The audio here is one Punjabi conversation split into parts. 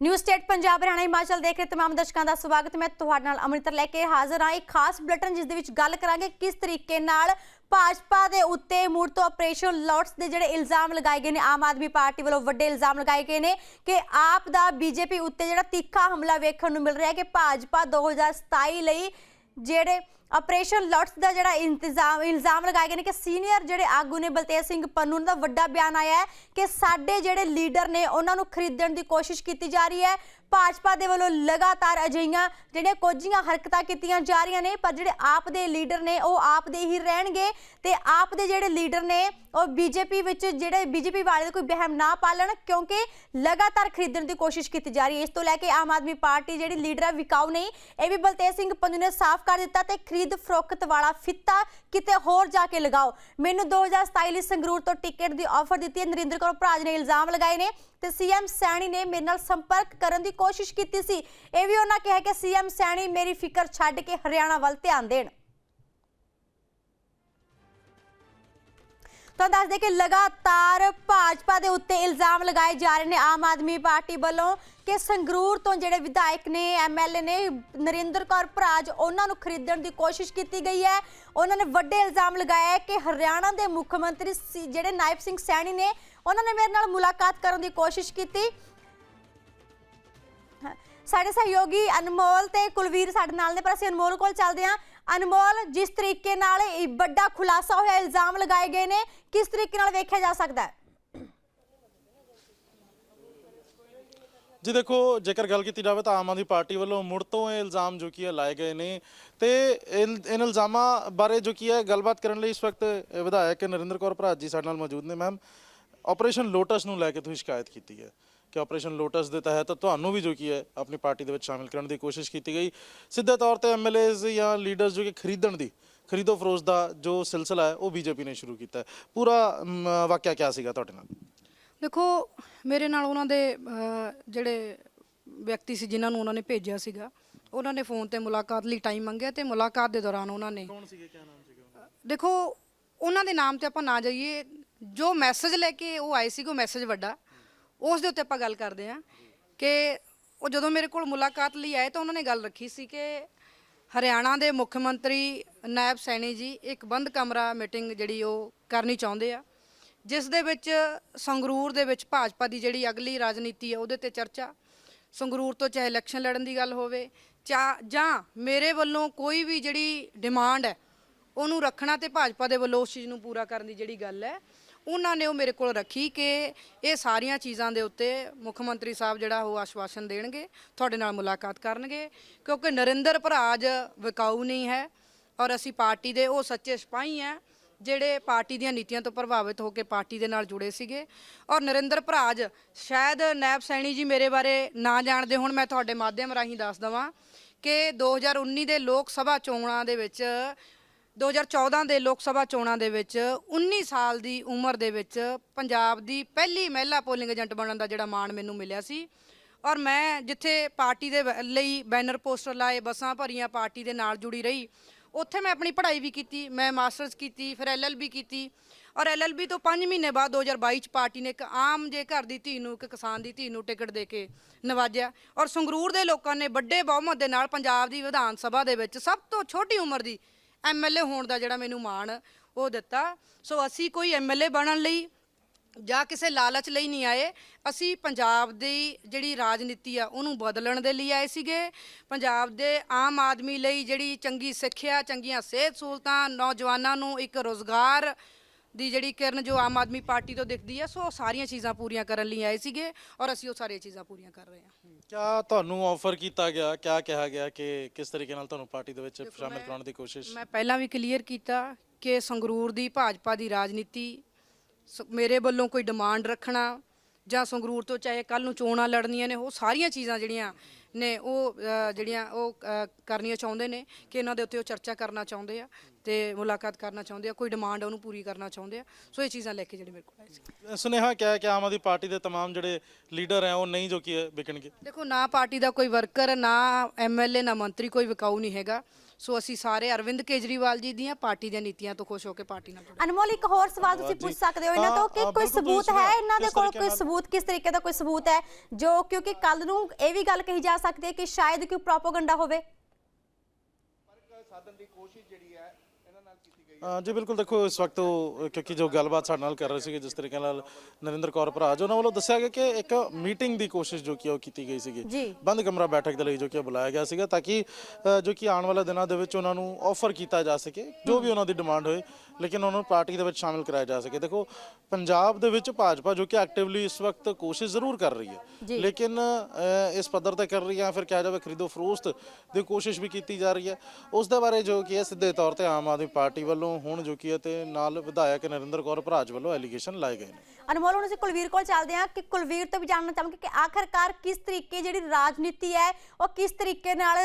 ਨਿਊ ਸਟੇਟ ਪੰਜਾਬ ਹਰਿਆਣਾ ਹਿਮਾਚਲ ਦੇਖ ਰਹੇ ਤਮਾਮ ਦਰਸ਼ਕਾਂ ਦਾ ਸਵਾਗਤ। ਮੈਂ ਤੁਹਾਡੇ ਨਾਲ ਅੰਮ੍ਰਿਤਰ ਲੈ ਕੇ ਹਾਜ਼ਰ ਹਾਂ। ਇੱਕ ਖਾਸ ਬੁਲੇਟਿਨ ਜਿਸ ਦੇ ਵਿੱਚ ਗੱਲ ਕਰਾਂਗੇ, ਕਿਸ ਤਰੀਕੇ ਨਾਲ ਭਾਜਪਾ ਦੇ ਉੱਤੇ ਮੂੜ ਤੋਂ ਆਪਰੇਸ਼ਨ ਲੋਟਸ ਦੇ ਜਿਹੜੇ ਇਲਜ਼ਾਮ ਲਗਾਏ ਗਏ ਨੇ, ਆਮ ਆਦਮੀ ਪਾਰਟੀ ਵੱਲੋਂ ਵੱਡੇ ਇਲਜ਼ਾਮ ਲਗਾਏ ਗਏ ਨੇ ਕਿ ਆਪ ਦਾ ਬੀਜੇਪੀ ਉੱਤੇ ਜਿਹੜਾ ਤਿੱਖਾ ਹਮਲਾ ਵੇਖਣ ਨੂੰ ਮਿਲ ਰਿਹਾ ਹੈ ਕਿ ਭਾਜਪਾ 2027 ਲਈ ਜਿਹੜੇ ਆਪਰੇਸ਼ਨ ਲੋਟਸ ਦਾ ਜਿਹੜਾ ਇੰਤਜ਼ਾਮ ਇਲਜ਼ਾਮ ਲਗਾਏ ਗਏ ਨੇ ਕਿ ਸੀਨੀਅਰ ਜਿਹੜੇ ਆਗੂ ਨੇ ਬਲਤੇਜ ਸਿੰਘ ਪੰਨੂ ਦਾ ਵੱਡਾ ਬਿਆਨ ਆਇਆ ਹੈ ਕਿ ਸਾਡੇ ਜਿਹੜੇ ਲੀਡਰ ਨੇ ਉਹਨਾਂ ਨੂੰ ਖਰੀਦਣ ਦੀ ਕੋਸ਼ਿਸ਼ ਕੀਤੀ ਜਾ ਰਹੀ ਹੈ। ਭਾਜਪਾ ਦੇ ਵੱਲੋਂ ਲਗਾਤਾਰ ਅਜਿਹੀਆਂ ਜਿਹੜੀਆਂ ਕੋਝੀਆਂ ਹਰਕਤਾਂ ਕੀਤੀਆਂ ਜਾ ਰਹੀਆਂ ਨੇ, ਪਰ ਜਿਹੜੇ ਆਪ ਦੇ ਲੀਡਰ ਨੇ ਉਹ ਆਪ ਦੇ ਹੀ ਰਹਿਣਗੇ ਤੇ ਆਪ ਦੇ ਜਿਹੜੇ ਲੀਡਰ ਨੇ ਉਹ ਬੀਜੇਪੀ ਵਿੱਚ ਜਿਹੜੇ ਬੀਜੇਪੀ ਵਾਲੇ ਕੋਈ ਵਹਿਮ ਨਾ ਪਾਲਣ, ਕਿਉਂਕਿ ਲਗਾਤਾਰ ਖਰੀਦਣ ਦੀ ਕੋਸ਼ਿਸ਼ ਕੀਤੀ ਜਾ ਰਹੀ ਹੈ। ਇਸ ਤੋਂ ਲੈ ਕੇ ਆਮ ਆਦਮੀ ਪਾਰਟੀ ਜਿਹੜੀ ਲੀਡਰ ਹੈ ਵਿਕਾਊ ਨਹੀਂ, ਇਹ ਵੀ ਬਲਤੇਜ ਸਿੰਘ ਪੰਨੂ ਨੇ ਸਾਫ਼ ਕਰ ਦਿੱਤਾ ਤੇ ਖਰੀਦ ਫਰੋਖਤ ਵਾਲਾ ਫਿੱਤਾ ਕਿਤੇ ਹੋਰ ਜਾ ਕੇ ਲਗਾਓ। ਮੈਨੂੰ 2027 ਲਈ ਸੰਗਰੂਰ ਤੋਂ ਟਿਕਟ ਦੀ ਆਫਰ ਦਿੱਤੀ ਹੈ। ਨਰਿੰਦਰ ਕੌਰ ਭਰਾਜ ਨੇ ਇਲਜ਼ਾਮ ਲਗਾਏ ਨੇ ਤੇ ਸੀਐਮ ਸੈਣੀ ਨੇ ਮੇਰੇ ਨਾਲ ਸੰਪਰਕ ਕਰਨ ਦੀ ਕੋਸ਼ਿਸ਼ ਕੀਤੀ ਸੀ। ਇਹ ਵੀ ਉਹਨਾਂ ਕਿਹਾ ਕਿ ਸੀਐਮ ਸੈਣੀ ਮੇਰੀ ਫਿਕਰ ਛੱਡ ਕੇ ਹਰਿਆਣਾ ਵੱਲ ਧਿਆਨ ਦੇਣ। ਤਾਂ ਦੱਸ ਦੇ ਕਿ ਲਗਾਤਾਰ ਭਾਜਪਾ ਦੇ ਉੱਤੇ ਇਲਜ਼ਾਮ ਲਗਾਏ ਜਾ ਰਹੇ ਨੇ ਆਮ ਆਦਮੀ ਪਾਰਟੀ ਵੱਲੋਂ ਕਿ ਸੰਗਰੂਰ ਤੋਂ ਜਿਹੜੇ ਵਿਧਾਇਕ ਨੇ ਐਮਐਲਏ ਨੇ, ਨਰਿੰਦਰ ਕੌਰ ਭਰਾਜ, ਉਹਨਾਂ ਨੂੰ ਖਰੀਦਣ ਦੀ ਕੋਸ਼ਿਸ਼ ਕੀਤੀ ਗਈ ਹੈ। ਉਹਨਾਂ ਨੇ ਵੱਡੇ ਇਲਜ਼ਾਮ ਲਗਾਇਆ ਹੈ ਕਿ ਹਰਿਆਣਾ ਦੇ ਮੁੱਖ ਮੰਤਰੀ ਜਿਹੜੇ ਨਾਇਬ ਸਿੰਘ ਸੈਣੀ ਨੇ, ਉਹਨਾਂ ਨੇ ਮੇਰੇ ਨਾਲ ਮੁਲਾਕਾਤ ਕਰਨ ਦੀ ਕੋਸ਼ਿਸ਼ ਕੀਤੀ। ਸਾਡੇ ਸਹਿਯੋਗੀ ਅਨਮੋਲ ਤੇ ਕੁਲਵੀਰ ਸਾਡੇ ਨਾਲ ਨੇ, ਪਰ ਅਸੀਂ ਅਨਮੋਲ ਕੋਲ ਚੱਲਦੇ ਹਾਂ। ਅਨਮੋਲ, ਜਿਸ ਤਰੀਕੇ ਨਾਲ ਇਹ ਵੱਡਾ ਖੁਲਾਸਾ ਹੋਇਆ, ਇਲਜ਼ਾਮ ਲਗਾਏ ਗਏ ਨੇ, ਕਿਸ ਤਰੀਕੇ ਨਾਲ ਵੇਖਿਆ ਜਾ ਸਕਦਾ ਹੈ? ਜੀ ਦੇਖੋ, ਜੇਕਰ ਗੱਲ ਕੀਤੀ ਜਾਵੇ ਤਾਂ ਆਮ ਆਦਮੀ ਪਾਰਟੀ ਵੱਲੋਂ ਮੁੜ ਤੋਂ ਇਹ ਇਲਜ਼ਾਮ ਜੋ ਕੀ ਹੈ ਲਾਏ ਗਏ ਨੇ ਤੇ ਇਨ ਇਲਜ਼ਾਮਾਂ ਬਾਰੇ ਜੋ ਕੀ ਹੈ ਗੱਲਬਾਤ ਕਰਨ ਲਈ ਇਸ ਵਕਤ ਵਿਧਾਇਕ ਨਰਿੰਦਰ ਕੌਰ ਭਰਾਜ ਜੀ ਸਾਡੇ ਨਾਲ ਮੌਜੂਦ ਨੇ, ਮੈਮ। ਆਪਰੇਸ਼ਨ ਲੋਟਸ ਨੂੰ ਲੈ ਕੇ ਤੁਸੀਂ ਸ਼ਿਕਾਇਤ ਕੀਤੀ ਹੈ। ਕਿ ਆਪਰੇਸ਼ਨ ਲੋਟਸ ਦੇ ਤਹਿਤ ਤੁਹਾਨੂੰ ਵੀ ਜੋ ਕੀ ਹੈ ਆਪਣੀ ਪਾਰਟੀ ਦੇ ਵਿੱਚ ਸ਼ਾਮਿਲ ਕਰਨ ਦੀ ਕੋਸ਼ਿਸ਼ ਕੀਤੀ ਗਈ। ਸਿੱਧੇ ਤੌਰ ਤੇ ਐਮਐਲਏਜ਼ ਜਾਂ ਲੀਡਰਸ ਜੋ ਕਿ ਖਰੀਦਣ ਦੀ ਖਰੀਦੋ ਫਰੋਸ਼ ਦਾ ਜੋ ਸਿਲਸਿਲਾ ਹੈ ਉਹ ਬੀਜੇਪੀ ਨੇ ਸ਼ੁਰੂ ਕੀਤਾ ਹੈ। ਪੂਰਾ ਵਾਕਿਆ ਕੀ ਸੀਗਾ ਤੁਹਾਡੇ ਨਾਲ? ਦੇਖੋ ਮੇਰੇ ਨਾਲ ਉਹਨਾਂ ਦੇ ਅਹ, ਜਿਹੜੇ ਵਿਅਕਤੀ ਸੀ ਜਿਨ੍ਹਾਂ ਨੂੰ ਉਹਨਾਂ ਨੇ ਭੇਜਿਆ ਸੀਗਾ ਉਹਨਾਂ ਨੇ ਫੋਨ ਤੇ ਮੁਲਾਕਾਤ ਲਈ ਟਾਈਮ ਮੰਗਿਆ ਤੇ ਮੁਲਾਕਾਤ ਦੇ ਦੌਰਾਨ ਉਹਨਾਂ ਨੇ ਕੌਣ ਸੀਗੇ? ਕੀ ਨਾਮ ਸੀਗਾ ਦੇਖੋ ਉਹਨਾਂ ਦੇ ਨਾਮ ਤੇ ਆਪਾਂ ਨਾ ਜਾਈਏ। ਜੋ ਮੈਸੇਜ ਲੈ ਕੇ ਉਹ ਆਏ ਸੀਗੇ ਉਹ ਮੈਸੇਜ ਵੱਡਾ। ਉਸ ਦੇ ਉੱਤੇ ਆਪਾਂ ਗੱਲ ਕਰਦੇ ਹਾਂ ਕਿ ਉਹ ਜਦੋਂ ਮੇਰੇ ਕੋਲ ਮੁਲਾਕਾਤ ਲਈ ਆਏ ਤਾਂ ਉਹਨਾਂ ਨੇ ਗੱਲ ਰੱਖੀ ਸੀ ਕਿ ਹਰਿਆਣਾ ਦੇ ਮੁੱਖ ਮੰਤਰੀ ਨਾਇਬ ਸੈਣੀ ਜੀ ਇੱਕ ਬੰਦ ਕਮਰਾ ਮੀਟਿੰਗ ਜਿਹੜੀ ਉਹ ਕਰਨੀ ਚਾਹੁੰਦੇ ਆ, ਜਿਸ ਦੇ ਵਿੱਚ ਸੰਗਰੂਰ ਦੇ ਵਿੱਚ ਭਾਜਪਾ ਦੀ ਜਿਹੜੀ ਅਗਲੀ ਰਾਜਨੀਤੀ ਹੈ ਉਹਦੇ ਤੇ ਚਰਚਾ, ਸੰਗਰੂਰ ਤੋਂ ਚਾਹੇ ਇਲੈਕਸ਼ਨ ਲੜਨ ਦੀ ਗੱਲ ਹੋਵੇ, ਚਾ- ਜਾਂ ਮੇਰੇ ਵੱਲੋਂ ਕੋਈ ਵੀ ਜਿਹੜੀ ਡਿਮਾਂਡ ਹੈ, ਉਹਨੂੰ ਰੱਖਣਾ ਤੇ ਭਾਜਪਾ ਦੇ ਵੱਲੋਂ ਉਸ ਚੀਜ਼ ਨੂੰ ਪੂਰਾ ਕਰਨ ਦੀ ਜਿਹੜੀ ਗੱਲ ਹੈ ਉਹਨਾਂ ਨੇ ਉਹ ਮੇਰੇ ਕੋਲ ਰੱਖੀ ਕਿ ਇਹ ਸਾਰੀਆਂ ਚੀਜ਼ਾਂ ਦੇ ਉੱਤੇ ਮੁੱਖ ਮੰਤਰੀ ਸਾਹਿਬ ਜਿਹੜਾ ਉਹ ਆਸ਼ਵਾਸਨ ਦੇਣਗੇ, ਤੁਹਾਡੇ ਨਾਲ ਮੁਲਾਕਾਤ ਕਰਨਗੇ, ਕਿਉਂਕਿ ਨਰਿੰਦਰ ਭਰਾਜ ਵਿਕਾਊ ਨਹੀਂ ਹੈ ਔਰ ਅਸੀਂ ਪਾਰਟੀ ਦੇ ਉਹ ਸੱਚੇ ਸਿਪਾਹੀ ਆ ਜਿਹੜੇ ਪਾਰਟੀ ਦੀਆਂ ਨੀਤੀਆਂ ਤੋਂ ਪ੍ਰਭਾਵਿਤ ਹੋ ਕੇ ਪਾਰਟੀ ਦੇ ਨਾਲ ਜੁੜੇ ਸੀਗੇ ਔਰ ਨਰਿੰਦਰ ਭਰਾਜ ਸ਼ਾਇਦ ਨੈਬ ਸੈਣੀ ਜੀ ਮੇਰੇ ਬਾਰੇ ਨਾ ਜਾਣਦੇ ਹੋਣ, ਮੈਂ ਤੁਹਾਡੇ ਮਾਧਿਅਮ ਰਾਹੀਂ ਦੱਸ ਦਵਾਂ ਕਿ 2019 ਦੇ ਲੋਕ ਸਭਾ ਚੋਣਾਂ ਦੇ ਵਿੱਚ 2014 ਦੇ ਲੋਕ ਸਭਾ ਚੋਣਾਂ ਦੇ ਵਿੱਚ 19 ਸਾਲ ਦੀ ਉਮਰ ਦੇ ਵਿੱਚ ਪੰਜਾਬ ਦੀ ਪਹਿਲੀ ਮਹਿਲਾ ਪੋਲਿੰਗ ਏਜੰਟ ਬਣਨ ਦਾ ਜਿਹੜਾ ਮਾਣ ਮੈਨੂੰ ਮਿਲਿਆ ਸੀ। ਔਰ ਮੈਂ ਜਿੱਥੇ ਪਾਰਟੀ ਦੇ ਵ- ਲਈ ਬੈਨਰ ਪੋਸਟਰ ਲਾਏ, ਬੱਸਾਂ ਭਰੀਆਂ, ਪਾਰਟੀ ਦੇ ਨਾਲ ਜੁੜੀ ਰਹੀ, ਉੱਥੇ ਮੈਂ ਆਪਣੀ ਪੜ੍ਹਾਈ ਵੀ ਕੀਤੀ, ਮੈਂ ਮਾਸਟਰਸ ਕੀਤੀ, ਫਿਰ ਐਲਐਲਬੀ ਕੀਤੀ। ਔਰ ਐਲਐਲਬੀ ਤੋਂ 5 ਮਹੀਨੇ ਬਾਅਦ 2022 ਚ ਪਾਰਟੀ ਨੇ ਇੱਕ ਆਮ ਜੇ ਘਰ ਦੀ ਧੀ ਨੂੰ, ਇੱਕ ਕਿਸਾਨ ਦੀ ਧੀ ਨੂੰ ਟਿਕਟ ਦੇ ਕੇ ਨਵਾਜਿਆ। ਔਰ ਸੰਗਰੂਰ ਦੇ ਲੋਕਾਂ ਨੇ ਵੱਡੇ ਬਹੁਮਤ ਦੇ ਨਾਲ ਪੰਜਾਬ ਦੀ ਵਿਧਾਨ ਸਭਾ ਦੇ ਵਿੱਚ ਸਭ ਤੋਂ ਛੋਟੀ ਉਮਰ ਦੀ ਐਮਐਲਏ ਹੋਣ ਦਾ ਜਿਹੜਾ ਮੈਨੂੰ ਮਾਣ ਉਹ ਦਿੱਤਾ। ਸੋ ਅਸੀਂ ਕੋਈ ਐਮਐਲਏ ਬਣਨ ਲਈ ਜਾਂ ਕਿਸੇ ਲਾਲਚ ਲਈ ਨਹੀਂ ਆਏ। ਅਸੀਂ ਪੰਜਾਬ ਦੀ ਜਿਹੜੀ ਰਾਜਨੀਤੀ ਆ, ਉਹਨੂੰ ਬਦਲਣ ਦੇ ਲਈ ਆਏ ਸੀਗੇ। ਪੰਜਾਬ ਦੇ ਆਮ ਆਦਮੀ ਲਈ ਜਿਹੜੀ ਚੰਗੀ ਸਿੱਖਿਆ, ਚੰਗੀਆਂ ਸਿਹਤ ਸਹੂਲਤਾਂ, ਨੌਜਵਾਨਾਂ ਨੂੰ ਇੱਕ ਰੋਜ਼ਗਾਰ ਦੀ ਜਿਹੜੀ ਕਿਰਨ ਜੋ ਆਮ ਆਦਮੀ ਪਾਰਟੀ ਤੋਂ ਦਿਖਦੀ ਹੈ ਸੋ ਉਹ ਸਾਰੀਆਂ ਚੀਜ਼ਾਂ ਪੂਰੀਆਂ ਕਰਨ ਲਈ ਆਏ ਸੀਗੇ ਔਰ ਅਸੀਂ ਉਹ ਸਾਰੀਆਂ ਚੀਜ਼ਾਂ ਪੂਰੀਆਂ ਕਰ ਰਹੇ ਹਾਂ। ਕਿਆ ਤੁਹਾਨੂੰ ਆਫਰ ਕੀਤਾ ਗਿਆ? ਕਿਆ ਕਿਹਾ ਗਿਆ ਕਿ ਕਿਸ ਤਰੀਕੇ ਨਾਲ ਤੁਹਾਨੂੰ ਪਾਰਟੀ ਦੇ ਵਿੱਚ ਸ਼ਾਮਿਲ ਕਰਾਉਣ ਦੀ ਕੋਸ਼ਿਸ਼? ਮੈਂ ਪਹਿਲਾਂ ਵੀ ਕਲੀਅਰ ਕੀਤਾ ਕਿ ਸੰਗਰੂਰ ਦੀ ਭਾਜਪਾ ਦੀ ਰਾਜਨੀਤੀ ਸ- ਮੇਰੇ ਵੱਲੋਂ ਕੋਈ ਡਿਮਾਂਡ ਰੱਖਣਾ ਜਾਂ ਸੰਗਰੂਰ ਤੋਂ ਚਾਹੇ ਕੱਲ ਨੂੰ ਚੋਣਾਂ ਲੜਨੀਆਂ ਨੇ ਉਹ ਸਾਰੀਆਂ ਚੀਜ਼ਾਂ ਜਿਹੜੀਆਂ ਨੇ ਉਹ ਅ, ਜਿਹੜੀਆਂ ਉਹ ਅ, ਕਰਨੀਆਂ ਚਾਹੁੰਦੇ ਨੇ ਕਿ ਇਹਨਾਂ ਦੇ ਉੱਤੇ ਉਹ ਚਰਚਾ ਕਰਨਾ ਚਾਹੁੰਦੇ ਆ ਤੇ ਮੁਲਾਕਾਤ ਕਰਨਾ ਚਾਹੁੰਦੇ ਆ ਕੋਈ ਡਿਮਾਂਡ ਉਹਨੂੰ ਪੂਰੀ ਕਰਨਾ ਚਾਹੁੰਦੇ ਆ ਸੋ ਇਹ ਚੀਜ਼ਾਂ ਲੈ ਕੇ ਜਿਹੜੇ ਮੇਰੇ ਕੋਲ ਆਏ ਸੀ ਸੁਨੇਹਾ ਕਿਹਾ ਹੈ ਕਿ ਆਮ ਆਦਮੀ ਪਾਰਟੀ ਦੇ तमाम ਜਿਹੜੇ ਲੀਡਰ ਹੈ ਉਹ ਨਹੀਂ ਜੋ ਕਿ ਹੈ ਵਿਕਣਗੇ ਦੇਖੋ ਨਾ ਪਾਰਟੀ ਦਾ ਕੋਈ ਵਰਕਰ ਨਾ ਐਮਐਲਏ ਨਾ ਮੰਤਰੀ ਕੋਈ ਵਿਕਾਊ ਨਹੀਂ ਹੈਗਾ ਸੋ ਅਸੀਂ ਸਾਰੇ ਅਰਵਿੰਦ ਕੇਜਰੀਵਾਲ ਜੀ ਦੀਆਂ ਪਾਰਟੀ ਦੀਆਂ ਨੀਤੀਆਂ ਤੋਂ ਖੁਸ਼ ਹੋ ਕੇ ਪਾਰਟੀ ਨਾਲ ਜੁੜੇ ਅਨਮੋਲ ਇੱਕ ਹੋਰ ਸਵਾਲ ਤੁਸੀਂ। ਪੁੱਛ ਸਕਦੇ ਹੋ ਇਹਨਾਂ ਹਾਂ, ਤੋਂ ਕਿ ਹਾਂ, ਕੋਈ ਸਬੂਤ ਹੈ ਇਹਨਾਂ ਦੇ ਕੋਲ ਕੋਈ? ਸਬੂਤ ਕਿਸ ਤਰੀਕੇ ਦਾ ਕੋਈ ਸਬੂਤ ਹੈ ਜੋ ਕਿਉਂਕਿ ਕੱਲ ਨੂੰ ਇਹ ਵੀ ਗੱਲ ਕਹੀ ਜਾ ਸਕਦੀ ਹੈ ਕਿ ਸ਼ਾਇਦ ਕੋਈ ਪ੍ਰੋਪਾਗੈਂਡਾ ਹੋਵੇ ਅ, ਜੀ ਬਿਲਕੁਲ ਦੇਖੋ ਇਸ ਵਕਤ ਉਹ ਕਿਉਂਕਿ ਜੋ ਗੱਲਬਾਤ ਸਾਡੇ ਨਾਲ ਕਰ ਰਹੇ ਸੀਗੇ ਜਿਸ ਤਰੀਕੇ ਨਾਲ ਨਰਿੰਦਰ ਕੌਰ ਭਰਾਜ ਉਹਨਾਂ ਵੱਲੋਂ ਦੱਸਿਆ ਗਿਆ ਕਿ ਇੱਕ ਮੀਟਿੰਗ ਦੀ ਕੋਸ਼ਿਸ਼ ਜੋ ਕਿ ਉਹ ਕੀਤੀ ਗਈ ਸੀਗੀ ਜੀ। ਬੰਦ ਕਮਰਾ ਬੈਠਕ ਦੇ ਲਈ ਜੋ ਕਿ ਬੁਲਾਇਆ ਗਿਆ ਸੀਗਾ ਤਾਂ ਕਿ ਜੋ ਕਿ ਆਉਣ ਵਾਲੇ ਦਿਨਾਂ ਦੇ ਵਿੱਚ ਉਹਨਾਂ ਨੂੰ ਆਫਰ ਕੀਤਾ ਜਾ ਸਕੇ ਜੋ ਵੀ ਉਹਨਾਂ ਦੀ ਡਿਮਾਂਡ ਹੋਏ ਲੇਕਿਨ ਉਹਨਾਂ ਨੂੰ ਪਾਰਟੀ ਦੇ ਵਿੱਚ ਸ਼ਾਮਿਲ ਕਰਾਇਆ ਜਾ ਸਕੇ। ਦੇਖੋ ਪੰਜਾਬ ਦੇ ਵਿੱਚ ਭਾਜਪਾ ਜੋ ਕਿ ਐਕਟਿਵਲੀ ਇਸ ਵਕਤ ਕੋਸ਼ਿਸ਼ ਜ਼ਰੂਰ ਕਰ ਰਹੀ ਹੈ। ਲੇਕਿਨ ਇਸ ਪੱਧਰ ਤੇ ਕਰ ਰਹੀ ਹੈ ਫਿਰ ਕਿਹਾ ਜਾਵੇ ਖਰੀਦੋ ਫਰੋਸਤ ਦੀ ਕੋਸ਼ਿਸ਼ ਵੀ ਕੀਤੀ ਜਾ ਰਹੀ ਹੈ। ਉਸ ਦੇ ਬਾਰੇ ਜੋ ਕਿ ਹੈ ਸਿੱਧੇ ਤੌਰ ਤੇ ਆਮ ਆਦਮੀ ਪਾਰਟੀ ਵੱਲੋਂ ਹੁਣ ਜੋ ਕਿ ਹੈ ਤੇ ਨਾਲ ਵਿਧਾਇਕ ਨਰਿੰਦਰ ਕੌਰ ਭਰਾਜ ਵੱਲੋਂ ਐਲੀਗੇਸ਼ਨ ਲਾਏ ਗਏ ਨੇ। ਅਨਮੋਲ ਹੁਣ ਅਸੀਂ ਕੁਲਵੀਰ ਕੋਲ ਚੱਲਦੇ ਹਾਂ ਕਿ ਕੁਲਵੀਰ ਤੋਂ ਵੀ ਜਾਣਨਾ ਚਾਹਾਂਗੇ ਕਿ ਆਖਰਕਾਰ ਕਿਸ ਤਰੀਕੇ ਜਿਹੜੀ ਰਾਜਨੀਤੀ ਹੈ ਉਹ ਕਿਸ ਤਰੀਕੇ ਨਾਲ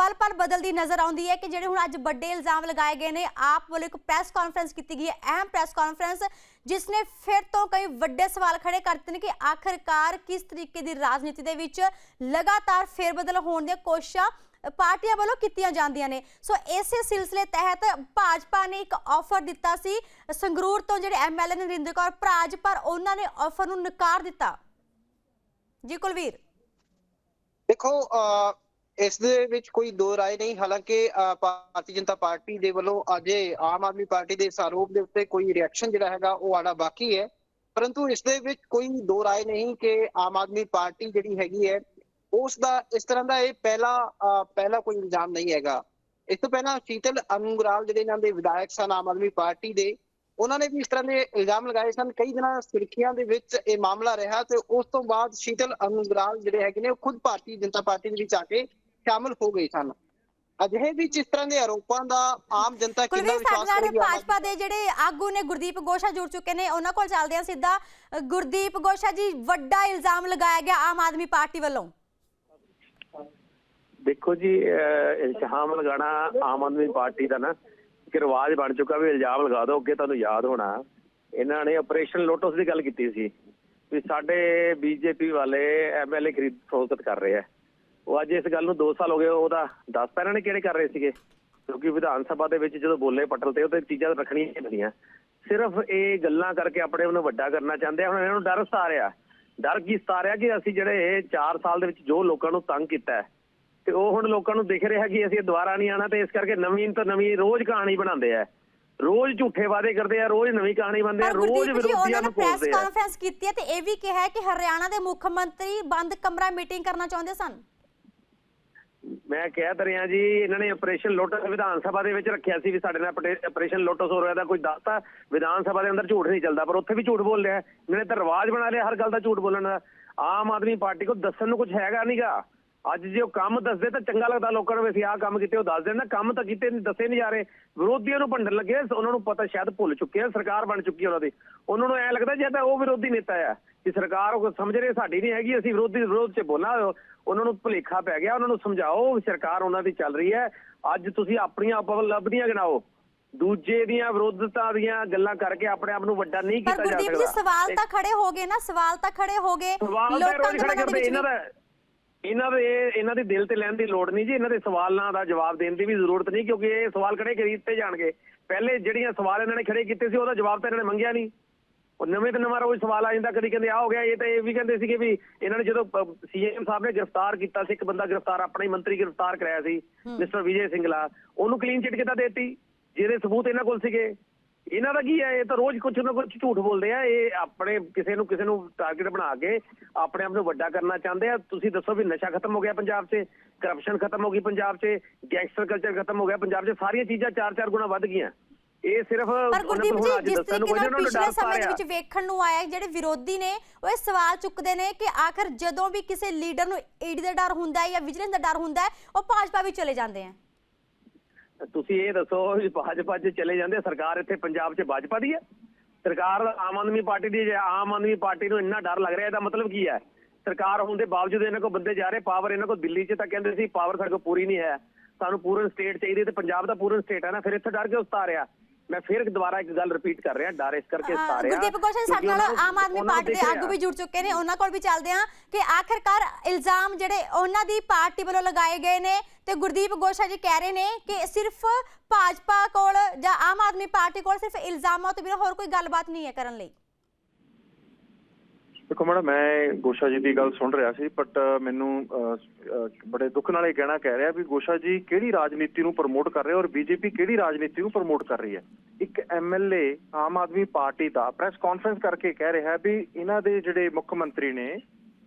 ਪਲ ਪਲ ਬਦਲਦੀ ਨਜ਼ਰ ਆਉਂਦੀ ਹੈ ਕਿ ਜਿਹੜੇ ਹੁਣ ਅੱਜ ਵੱਡੇ ਇਲਜ਼ਾਮ ਲਗਾਏ ਗਏ ਨੇ, ਆਪ ਵੱਲੋਂ ਇੱਕ ਪ੍ਰੈਸ ਕਾਨਫਰੰਸ ਕੀਤੀ ਗਈ ਹੈ, ਅਹਿਮ ਪ੍ਰੈਸ ਕਾਨਫਰੰਸ ਜਿਸ ਨੇ ਫਿਰ ਤੋਂ ਕਈ ਵੱਡੇ ਸਵਾਲ ਖੜੇ ਕਰ ਨੇ ਕਿ ਆਖਰਕਾਰ ਕਿਸ ਤਰੀਕੇ ਦੀ ਰਾਜਨੀਤੀ ਦੇ ਵਿੱਚ ਲਗਾਤਾਰ ਫੇਰਬਦਲ ਹੋਣ ਦੀਆਂ ਕੋਸ਼ਿਸ਼ਾਂ ਪਾਰਟੀਆਂ ਵੱਲੋਂ ਕੀਤੀਆਂ ਜਾਂਦੀਆਂ ਨੇ। ਸੋ ਇਸੇ ਸਿਲਸਿਲੇ ਤਹਿਤ ਭਾਜਪਾ ਨੇ ਇੱਕ ਆਫਰ ਦਿੱਤਾ ਸੀ, ਸੰਗਰੂਰ ਤੋਂ ਜਿਹੜੇ ਐਮਐਲਏ ਨਰਿੰਦਰ ਕੌਰ ਭਰਾਜ, ਪਰ ਉਹਨਾਂ ਨੇ ਆਫਰ ਨੂੰ ਨਕਾਰ ਦਿੱਤਾ। ਜੀ ਕੁਲਵੀਰ। ਦੇਖੋ ਇਸ ਦੇ ਵਿੱਚ ਕੋਈ ਦੋ ਰਾਏ ਨਹੀਂ, ਹਾਲਾਂਕਿ ਭਾਰਤੀ ਜਨਤਾ ਪਾਰਟੀ ਦੇ ਵੱਲੋਂ ਅਜੇ ਆਮ ਆਦਮੀ ਪਾਰਟੀ ਦੇ ਇਸ ਆਰੋਪ ਦੇ ਉੱਤੇ ਕੋਈ ਰਿਐਕਸ਼ਨ ਜਿਹੜਾ ਹੈਗਾ ਉਹ ਆਣਾ ਬਾਕੀ ਹੈ। ਪਰੰਤੂ ਇਸ ਦੇ ਵਿੱਚ ਕੋਈ ਦੋ ਰਾਏ ਨਹੀਂ ਕਿ ਆਮ ਆਦਮੀ ਪਾਰਟੀ ਜਿਹੜੀ ਹੈਗੀ ਹੈ, ਉਸ ਦਾ, ਇਸ ਤਰ੍ਹਾਂ ਦਾ ਇਹ ਪਹਿਲਾ ਪਹਿਲਾ ਕੋਈ ਇਲਜ਼ਾਮ ਨਹੀਂ ਹੈਗਾ। ਇਸ ਤੋਂ ਪਹਿਲਾਂ ਸ਼ੀਤਲ ਅਨੁਗਰਾਲ ਜਿਹੜੇ ਇਹਨਾਂ ਦੇ ਵਿਧਾਇਕ ਸਨ ਆਮ ਆਦਮੀ ਪਾਰਟੀ ਦੇ, ਉਹਨਾਂ ਨੇ ਵੀ ਇਸ ਤਰ੍ਹਾਂ ਦੇ ਇਲਜ਼ਾਮ ਲਗਾਏ ਸਨ। ਕਈ ਦਿਨਾਂ ਸੁਰਖੀਆਂ ਦੇ ਵਿੱਚ ਇਹ ਮਾਮਲਾ ਰਿਹਾ ਤੇ ਉਸ ਤੋਂ ਬਾਅਦ ਸ਼ੀਤਲ ਅਨੁਗਰਾਲ ਜਿਹੜੇ ਹੈਗੇ ਨੇ, ਉਹ ਖੁਦ ਭਾਰਤੀ ਜਨਤਾ ਪਾਰਟੀ ਦੇ ਵਿੱਚ ਆ ਕੇ ਸ਼ਾਮਲ ਹੋ ਗਏ ਸਨ। ਅਜਿਹੇ ਵਿੱਚ ਇਸ ਤਰ੍ਹਾਂ ਦੇ ਆਰੋਪਾਂ ਦਾ ਆਮ ਜਨਤਾ ਕਿੰਨਾ ਵਿਸ਼ਵਾਸ ਕਰੇਗੀ ਭਾਜਪਾ ਦੇ ਜਿਹੜੇ ਆਗੂ ਨੇ ਗੁਰਦੀਪ ਗੋਸ਼ਾ ਜੁੜ ਚੁੱਕੇ ਨੇ ਉਹਨਾਂ ਕੋਲ ਚੱਲਦੇ ਹਾਂ ਸਿੱਧਾ। ਗੁਰਦੀਪ ਗੋਸ਼ਾ ਜੀ ਵੱਡਾ ਇਲਜ਼ਾਮ ਲਗਾਇਆ ਗਿਆ ਆਮ ਆਦਮੀ ਪਾਰਟੀ ਵੱਲੋਂ। ਦੇਖੋ ਜੀ ਇਲਜ਼ਾਮ ਲਗਾਣਾ ਆਮ ਆਦਮੀ ਪਾਰਟੀ ਦਾ ਨਾ ਇੱਕ ਰਿਵਾਜ ਬਣ ਚੁੱਕਾ ਵੀ ਇਲਜ਼ਾਮ ਲਗਾ ਦਿਓ ਅੱਗੇ ਤੁਹਾਨੂੰ ਯਾਦ ਹੋਣਾ। ਇਹਨਾਂ ਨੇ ਆਪਰੇਸ਼ਨ ਲੋਟਸ ਦੀ ਗੱਲ ਕੀਤੀ ਸੀ ਵੀ ਸਾਡੇ ਬੀਜੇਪੀ ਵਾਲੇ ਐਮਐਲਏ ਖਰੀਦ ਫਰੋਖਤ ਕਰ ਰਹੇ ਆ। ਉਹ ਅੱਜ ਇਸ ਗੱਲ ਨੂੰ 2 ਸਾਲ ਹੋ ਗਏ ਉਹਦਾ ਦੱਸਤਾ ਇਹਨਾਂ ਨੇ ਕਿਹੜੇ ਕਰ ਰਹੇ ਸੀਗੇ? ਕਿਉਂਕਿ ਵਿਧਾਨ ਸਭਾ ਦੇ ਵਿੱਚ ਜਦੋਂ ਬੋਲੇ ਪਟਲ ਤੇ ਉਹਦੇ ਚੀਜ਼ਾਂ ਰੱਖਣੀਆਂ ਹੀ ਪੈਂਦੀਆਂ। ਸਿਰਫ ਇਹ ਗੱਲਾਂ ਕਰਕੇ ਆਪਣੇ ਉਹਨੂੰ ਵੱਡਾ ਕਰਨਾ ਚਾਹੁੰਦੇ ਆ। ਹੁਣ ਇਹਨਾਂ ਨੂੰ ਡਰ ਸਤਾ ਰਿਹਾ। ਡਰ ਕੀ ਸਤਾ ਰਿਹਾ ਕਿ ਅਸੀਂ ਜਿਹੜੇ 4 ਸਾਲ ਦੇ ਵਿੱਚ ਜੋ ਲੋਕਾਂ ਨੂੰ ਤੰਗ ਕੀਤਾ ਤੇ ਉਹ ਹੁਣ ਲੋਕਾਂ ਨੂੰ ਦਿਖ ਰਿਹਾ ਕਿ ਅਸੀਂ ਦੁਬਾਰਾ ਨਹੀਂ ਆਣਾ ਤੇ ਇਸ ਕਰਕੇ ਨਵੀਂ ਤੋਂ ਨਵੀਂ ਰੋਜ਼ ਕਹਾਣੀ ਬਣਾਉਂਦੇ ਆ। ਰੋਜ਼ ਝੂਠੇ ਵਾਅਦੇ ਕਰਦੇ ਆ ਰੋਜ਼ ਨਵੀਂ ਕਹਾਣੀ ਬਣਦੇ ਆ ਪਰ ਰੋਜ਼ ਵਿਰੋਧੀਆਂ ਨੇ ਨੂੰ ਪ੍ਰੈਸ ਕੋਸਦੇ ਆ। ਕਾਨਫਰੰਸ ਕੀਤੀ ਹੈ ਤੇ ਇਹ ਵੀ ਕਿਹਾ ਹੈ ਕਿ ਹਰਿਆਣਾ ਦੇ ਮੁੱਖ ਮੰਤਰੀ ਬੰਦ ਕਮਰਾ ਮੀਟਿੰਗ ਕਰਨਾ ਚਾਹੁੰਦੇ ਸਨ। ਮੈਂ ਕਹਿ ਤਾਂ ਰਿਹਾ ਜੀ, ਇਹਨਾਂ ਨੇ ਆਪਰੇਸ਼ਨ ਲੋਟਸ ਵਿਧਾਨ ਸਭਾ ਦੇ ਵਿੱਚ ਰੱਖਿਆ ਸੀ ਵੀ ਸਾਡੇ ਨਾਲ ਆਪਰੇਸ਼ਨ ਲੋਟਸ ਹੋ ਰਿਹਾ ਦਾ ਕੋਈ ਦੱਸਤਾ। ਵਿਧਾਨ ਸਭਾ ਦੇ ਅੰਦਰ ਝੂਠ ਨਹੀਂ ਚੱਲਦਾ, ਪਰ ਉੱਥੇ ਵੀ ਝੂਠ ਬੋਲ ਰਿਹਾ। ਇਹਨਾਂ ਨੇ ਤਾਂ ਰਿਵਾਜ ਬਣਾ ਲਿਆ ਹਰ ਗੱਲ ਦਾ ਝੂਠ ਬੋਲਣ ਦਾ। ਆਮ ਆਦਮੀ ਪਾਰਟੀ ਕੋਲ ਦੱਸਣ ਨੂੰ ਕੁਝ ਹੈਗਾ ਨਹੀਂਗਾ ਅੱਜ ਜੇ ਉਹ ਕੰਮ ਦੱਸਦੇ ਤਾਂ ਚੰਗਾ ਲੱਗਦਾ ਲੋਕਾਂ ਨੂੰ ਵੀ ਅਸੀਂ ਆਹ ਕੰਮ ਕੀਤੇ ਉਹ ਦੱਸ ਦੇਣ। ਨਾ ਕੰਮ ਤਾਂ ਕੀਤੇ ਨਹੀਂ ਦੱਸੇ ਨਹੀਂ ਜਾ ਰਹੇ। ਵਿਰੋਧੀਆਂ ਨੂੰ ਭੰਡਣ ਲੱਗੇ ਉਹਨਾਂ ਨੂੰ ਪਤਾ ਸ਼ਾਇਦ ਭੁੱਲ ਚੁੱਕੇ ਆ ਸਰਕਾਰ ਬਣ ਚੁੱਕੀ ਉਹਨਾਂ ਦੀ। ਉਹਨਾਂ ਨੂੰ ਐ ਲੱਗਦਾ ਜੇ ਤਾਂ ਉਹ ਵਿਰੋਧੀ ਨੇਤਾ ਆ ਕਿ ਸਰਕਾਰ ਉਹ ਸਮਝ ਰਹੇ ਸਾਡੀ ਨਹੀਂ ਹੈਗੀ ਅਸੀਂ ਵਿਰੋਧੀ ਵਿਰੋਧ 'ਚ ਬੋਲਣਾ ਉਹਨਾਂ ਨੂੰ ਭੁਲੇਖਾ ਪੈ ਗਿਆ ਉਹਨਾਂ ਨੂੰ ਸਮਝਾਓ ਸਰਕਾਰ ਉਹਨਾਂ ਦੀ ਚੱਲ ਰਹੀ ਹੈ। ਅੱਜ ਤੁਸੀਂ ਆਪਣੀਆਂ ਉਪਲਬਧੀਆਂ ਗਿਣਾਓ ਦੂਜੇ ਦੀਆਂ ਵਿਰੋਧਤਾ ਦੀਆਂ ਗੱਲਾਂ ਕਰਕੇ ਆਪਣੇ ਆਪ ਨੂੰ ਵੱਡਾ ਨਹੀਂ ਕੀਤਾ ਜਾ ਗੁਰਦੀਪ ਜੀ ਸਕਦਾ। ਸਵਾਲ ਤਾਂ ਖੜੇ ਹੋ ਗਏ ਨਾ ਸਵਾਲ ਤਾਂ ਖੜੇ ਹੋ ਗਏ। ਲੋਕਾਂ ਦੇ ਮਨਾਂ ਦੇ ਵਿੱਚ ਇਹਨਾਂ ਦਾ ਇਹਨਾਂ ਦੇ ਦਿਲ ਤੇ ਲੈਣ ਦੀ ਲੋੜ ਨਹੀਂ ਜੀ ਇਹਨਾਂ ਦੇ ਸਵਾਲਾਂ ਦਾ ਜਵਾਬ ਦੇਣ ਦੀ ਵੀ ਜ਼ਰੂਰਤ ਨਹੀਂ ਕਿਉਂਕਿ ਇਹ ਸਵਾਲ ਖੜੇ ਕੀਤੇ ਜਾਣਗੇ। ਪਹਿਲੇ ਜਿਹੜੀਆਂ ਸਵਾਲ ਇਹਨਾਂ ਨੇ ਖੜੇ ਕੀਤੇ ਸੀ ਉਹਦਾ ਜਵਾਬ ਤਾਂ ਇਹਨਾਂ ਨੇ ਮੰਗਿਆ ਨਹੀਂ। ਉਹ ਨਵੇਂ ਤੇ ਨਵਾਂ ਰੋਜ਼ ਸਵਾਲ ਆ ਜਾਂਦਾ ਕਦੀ ਕਹਿੰਦੇ ਆ ਹੋ ਗਿਆ ਇਹ ਤਾਂ ਇਹ ਵੀ ਕਹਿੰਦੇ ਸੀਗੇ ਵੀ ਇਹਨਾਂ ਨੇ ਜਦੋਂ ਸੀਐਮ ਸਾਹਿਬ ਨੇ ਗ੍ਰਿਫਤਾਰ ਕੀਤਾ ਸੀ ਇੱਕ ਬੰਦਾ ਗ੍ਰਿਫਤਾਰ ਆਪਣਾ ਹੀ ਮੰਤਰੀ ਗ੍ਰਿਫਤਾਰ ਕਰਾਇਆ ਸੀ ਮਿਸਟਰ ਵਿਜੇ ਸਿੰਗਲਾ ਉਹਨੂੰ ਕਲੀਨ ਚਿੱਟ ਕਿੱਦਾਂ ਦੇਤੀ? ਜਿਹਦੇ ਸਬੂਤ ਇਹਨਾਂ ਕੋਲ ਸੀਗੇ। ਇਹਨਾਂ ਦਾ ਕੀ ਹੈ ਇਹ ਤਾਂ ਰੋਜ਼ ਕੁਝ ਨਾ ਕੁਝ ਝੂਠ ਬੋਲਦੇ ਆ ਇਹ ਆਪਣੇ ਕਿਸੇ ਨੂੰ ਕਿਸੇ ਨੂੰ ਟਾਰਗੇਟ ਬਣਾ ਕੇ ਆਪਣੇ ਆਪ ਨੂੰ ਵੱਡਾ ਕਰਨਾ ਚਾਹੁੰਦੇ ਆ। ਤੁਸੀਂ ਦੱਸੋ ਵੀ ਨਸ਼ਾ ਖਤਮ ਹੋ ਗਿਆ ਪੰਜਾਬ 'ਚ ਕਰਪਸ਼ਨ ਖਤਮ ਹੋ ਗਈ ਪੰਜਾਬ 'ਚ ਗੈਂਗਸਟਰ ਕਲਚਰ ਖਤਮ ਹੋ ਗਿਆ ਪੰਜਾਬ 'ਚ ਸਾਰੀਆਂ ਚੀਜ਼ਾਂ ਚਾਰ ਚਾਰ ਗੁਣਾ ਵੱਧ ਗਈਆਂ। ਇਹ ਸਿਰਫ ਪਰ ਗੁਰਦੀਪ ਜੀ ਜਿਸ ਤਰੀਕੇ ਨਾਲ ਪਿਛਲੇ ਸਮੇਂ ਦੇ ਵਿੱਚ ਵੇਖਣ ਨੂੰ ਆਇਆ ਜਿਹੜੇ ਵਿਰੋਧੀ ਨੇ ਉਹ ਇਹ ਸਵਾਲ ਚੁੱਕਦੇ ਨੇ ਕਿ ਆਖਰ ਜਦੋਂ ਵੀ ਕਿਸੇ ਲੀਡਰ ਨੂੰ ਈਡੀ ਦਾ ਡਰ ਹੁੰਦਾ ਹੈ ਜਾਂ ਵਿਜੀਲੈਂਸ ਦਾ ਡਰ ਹੁੰਦਾ ਹੈ ਉਹ ਭਾਜਪਾ ਵੀ ਚਲੇ ਜਾਂਦੇ ਆ। ਤੁਸੀਂ ਇਹ ਦੱਸੋ ਭਾਜਪਾ 'ਚ ਚਲੇ ਜਾਂਦੇ ਸਰਕਾਰ ਇੱਥੇ ਪੰਜਾਬ 'ਚ ਭਾਜਪਾ ਦੀ ਹੈ? ਸਰਕਾਰ ਆਮ ਆਦਮੀ ਪਾਰਟੀ ਦੀ ਹੈ ਜੇ ਆਮ ਆਦਮੀ ਪਾਰਟੀ ਨੂੰ ਇੰਨਾ ਡਰ ਲੱਗ ਰਿਹਾ ਇਹਦਾ ਮਤਲਬ ਕੀ ਹੈ? ਸਰਕਾਰ ਹੋਣ ਦੇ ਬਾਵਜੂਦ ਇਹਨਾਂ ਕੋਲ ਬੰਦੇ ਜਾ ਰਹੇ ਪਾਵਰ ਇਹਨਾਂ ਕੋਲ ਦਿੱਲੀ 'ਚ ਤਾਂ ਕਹਿੰਦੇ ਸੀ ਪਾਵਰ ਸਾਡੇ ਕੋਲ ਪੂਰੀ ਨਹੀਂ ਹੈ। ਸਾਨੂੰ ਪੂਰਨ ਸਟੇਟ ਚਾਹੀਦੀ ਤੇ ਪੰਜਾਬ ਦਾ ਪੂਰਨ ਸਟੇਟ ਹੈ ਨਾ ਫਿਰ ਇੱਥੇ ਡਰ ਕੇ ਉਤਾਰਿਆ? ਮੈਂ ਫਿਰ ਦੁਬਾਰਾ ਇੱਕ ਗੱਲ ਰਿਪੀਟ ਕਰ ਰਿਹਾ ਡਰ ਇਸ ਕਰਕੇ ਉਤਾਰਿਆ ਗੁਰਦੀਪ ਗੋਸ਼ਾ ਜੀ ਸਾਡੇ ਨਾਲ ਆਮ ਆਦਮੀ ਪਾਰਟੀ ਦੇ ਆਗੂ ਰਿਹਾ। ਵੀ ਜੁੜ ਚੁੱਕੇ ਨੇ ਉਹਨਾਂ ਕੋਲ ਵੀ ਚੱਲਦੇ ਆ ਕਿ ਆਖਿਰਕਾਰ ਇਲਜ਼ਾਮ ਜਿਹੜੇ ਉਹਨਾਂ ਦੀ ਪਾਰਟੀ ਵੱਲੋਂ ਲਗਾਏ ਗਏ ਨੇ ਤੇ ਗੁਰਦੀਪ ਗੋਸ਼ਾ ਜੀ ਕਹਿ ਰਹੇ ਨੇ ਕਿ ਸਿਰਫ ਭਾਜਪਾ ਕੋਲ ਜਾਂ ਆਮ ਆਦਮੀ ਪਾਰਟੀ ਕੋਲ ਸਿਰਫ ਇਲਜ਼ਾਮਾਂ ਤੋਂ ਬਿਨਾਂ ਹੋਰ ਕੋਈ ਗੱਲਬਾਤ ਨਹੀਂ ਹੈ ਕਰਨ ਲਈ। ਦੇਖੋ ਮੈਡਮ, ਮੈਂ ਗੋਸ਼ਾ ਜੀ ਦੀ ਗੱਲ ਸੁਣ ਰਿਹਾ ਸੀ ਬਟ ਮੈਨੂੰ ਬੜੇ ਦੁੱਖ ਨਾਲ ਇਹ ਕਹਿਣਾ ਕਹਿ ਰਿਹਾ ਵੀ ਗੋਸ਼ਾ ਜੀ ਕਿਹੜੀ ਰਾਜਨੀਤੀ ਨੂੰ ਪ੍ਰਮੋਟ ਕਰ ਰਹੇ ਔਰ ਬੀਜੇਪੀ ਕਿਹੜੀ ਰਾਜਨੀਤੀ ਨੂੰ ਪ੍ਰਮੋਟ ਕਰ ਰਹੀ ਹੈ? ਇੱਕ ਐਮਐਲਏ ਆਮ ਆਦਮੀ ਪਾਰਟੀ ਦਾ ਪ੍ਰੈਸ ਕਾਨਫਰੰਸ ਕਰਕੇ ਕਹਿ ਰਿਹਾ ਵੀ ਇਹਨਾਂ ਦੇ ਜਿਹੜੇ ਮੁੱਖ ਮੰਤਰੀ ਨੇ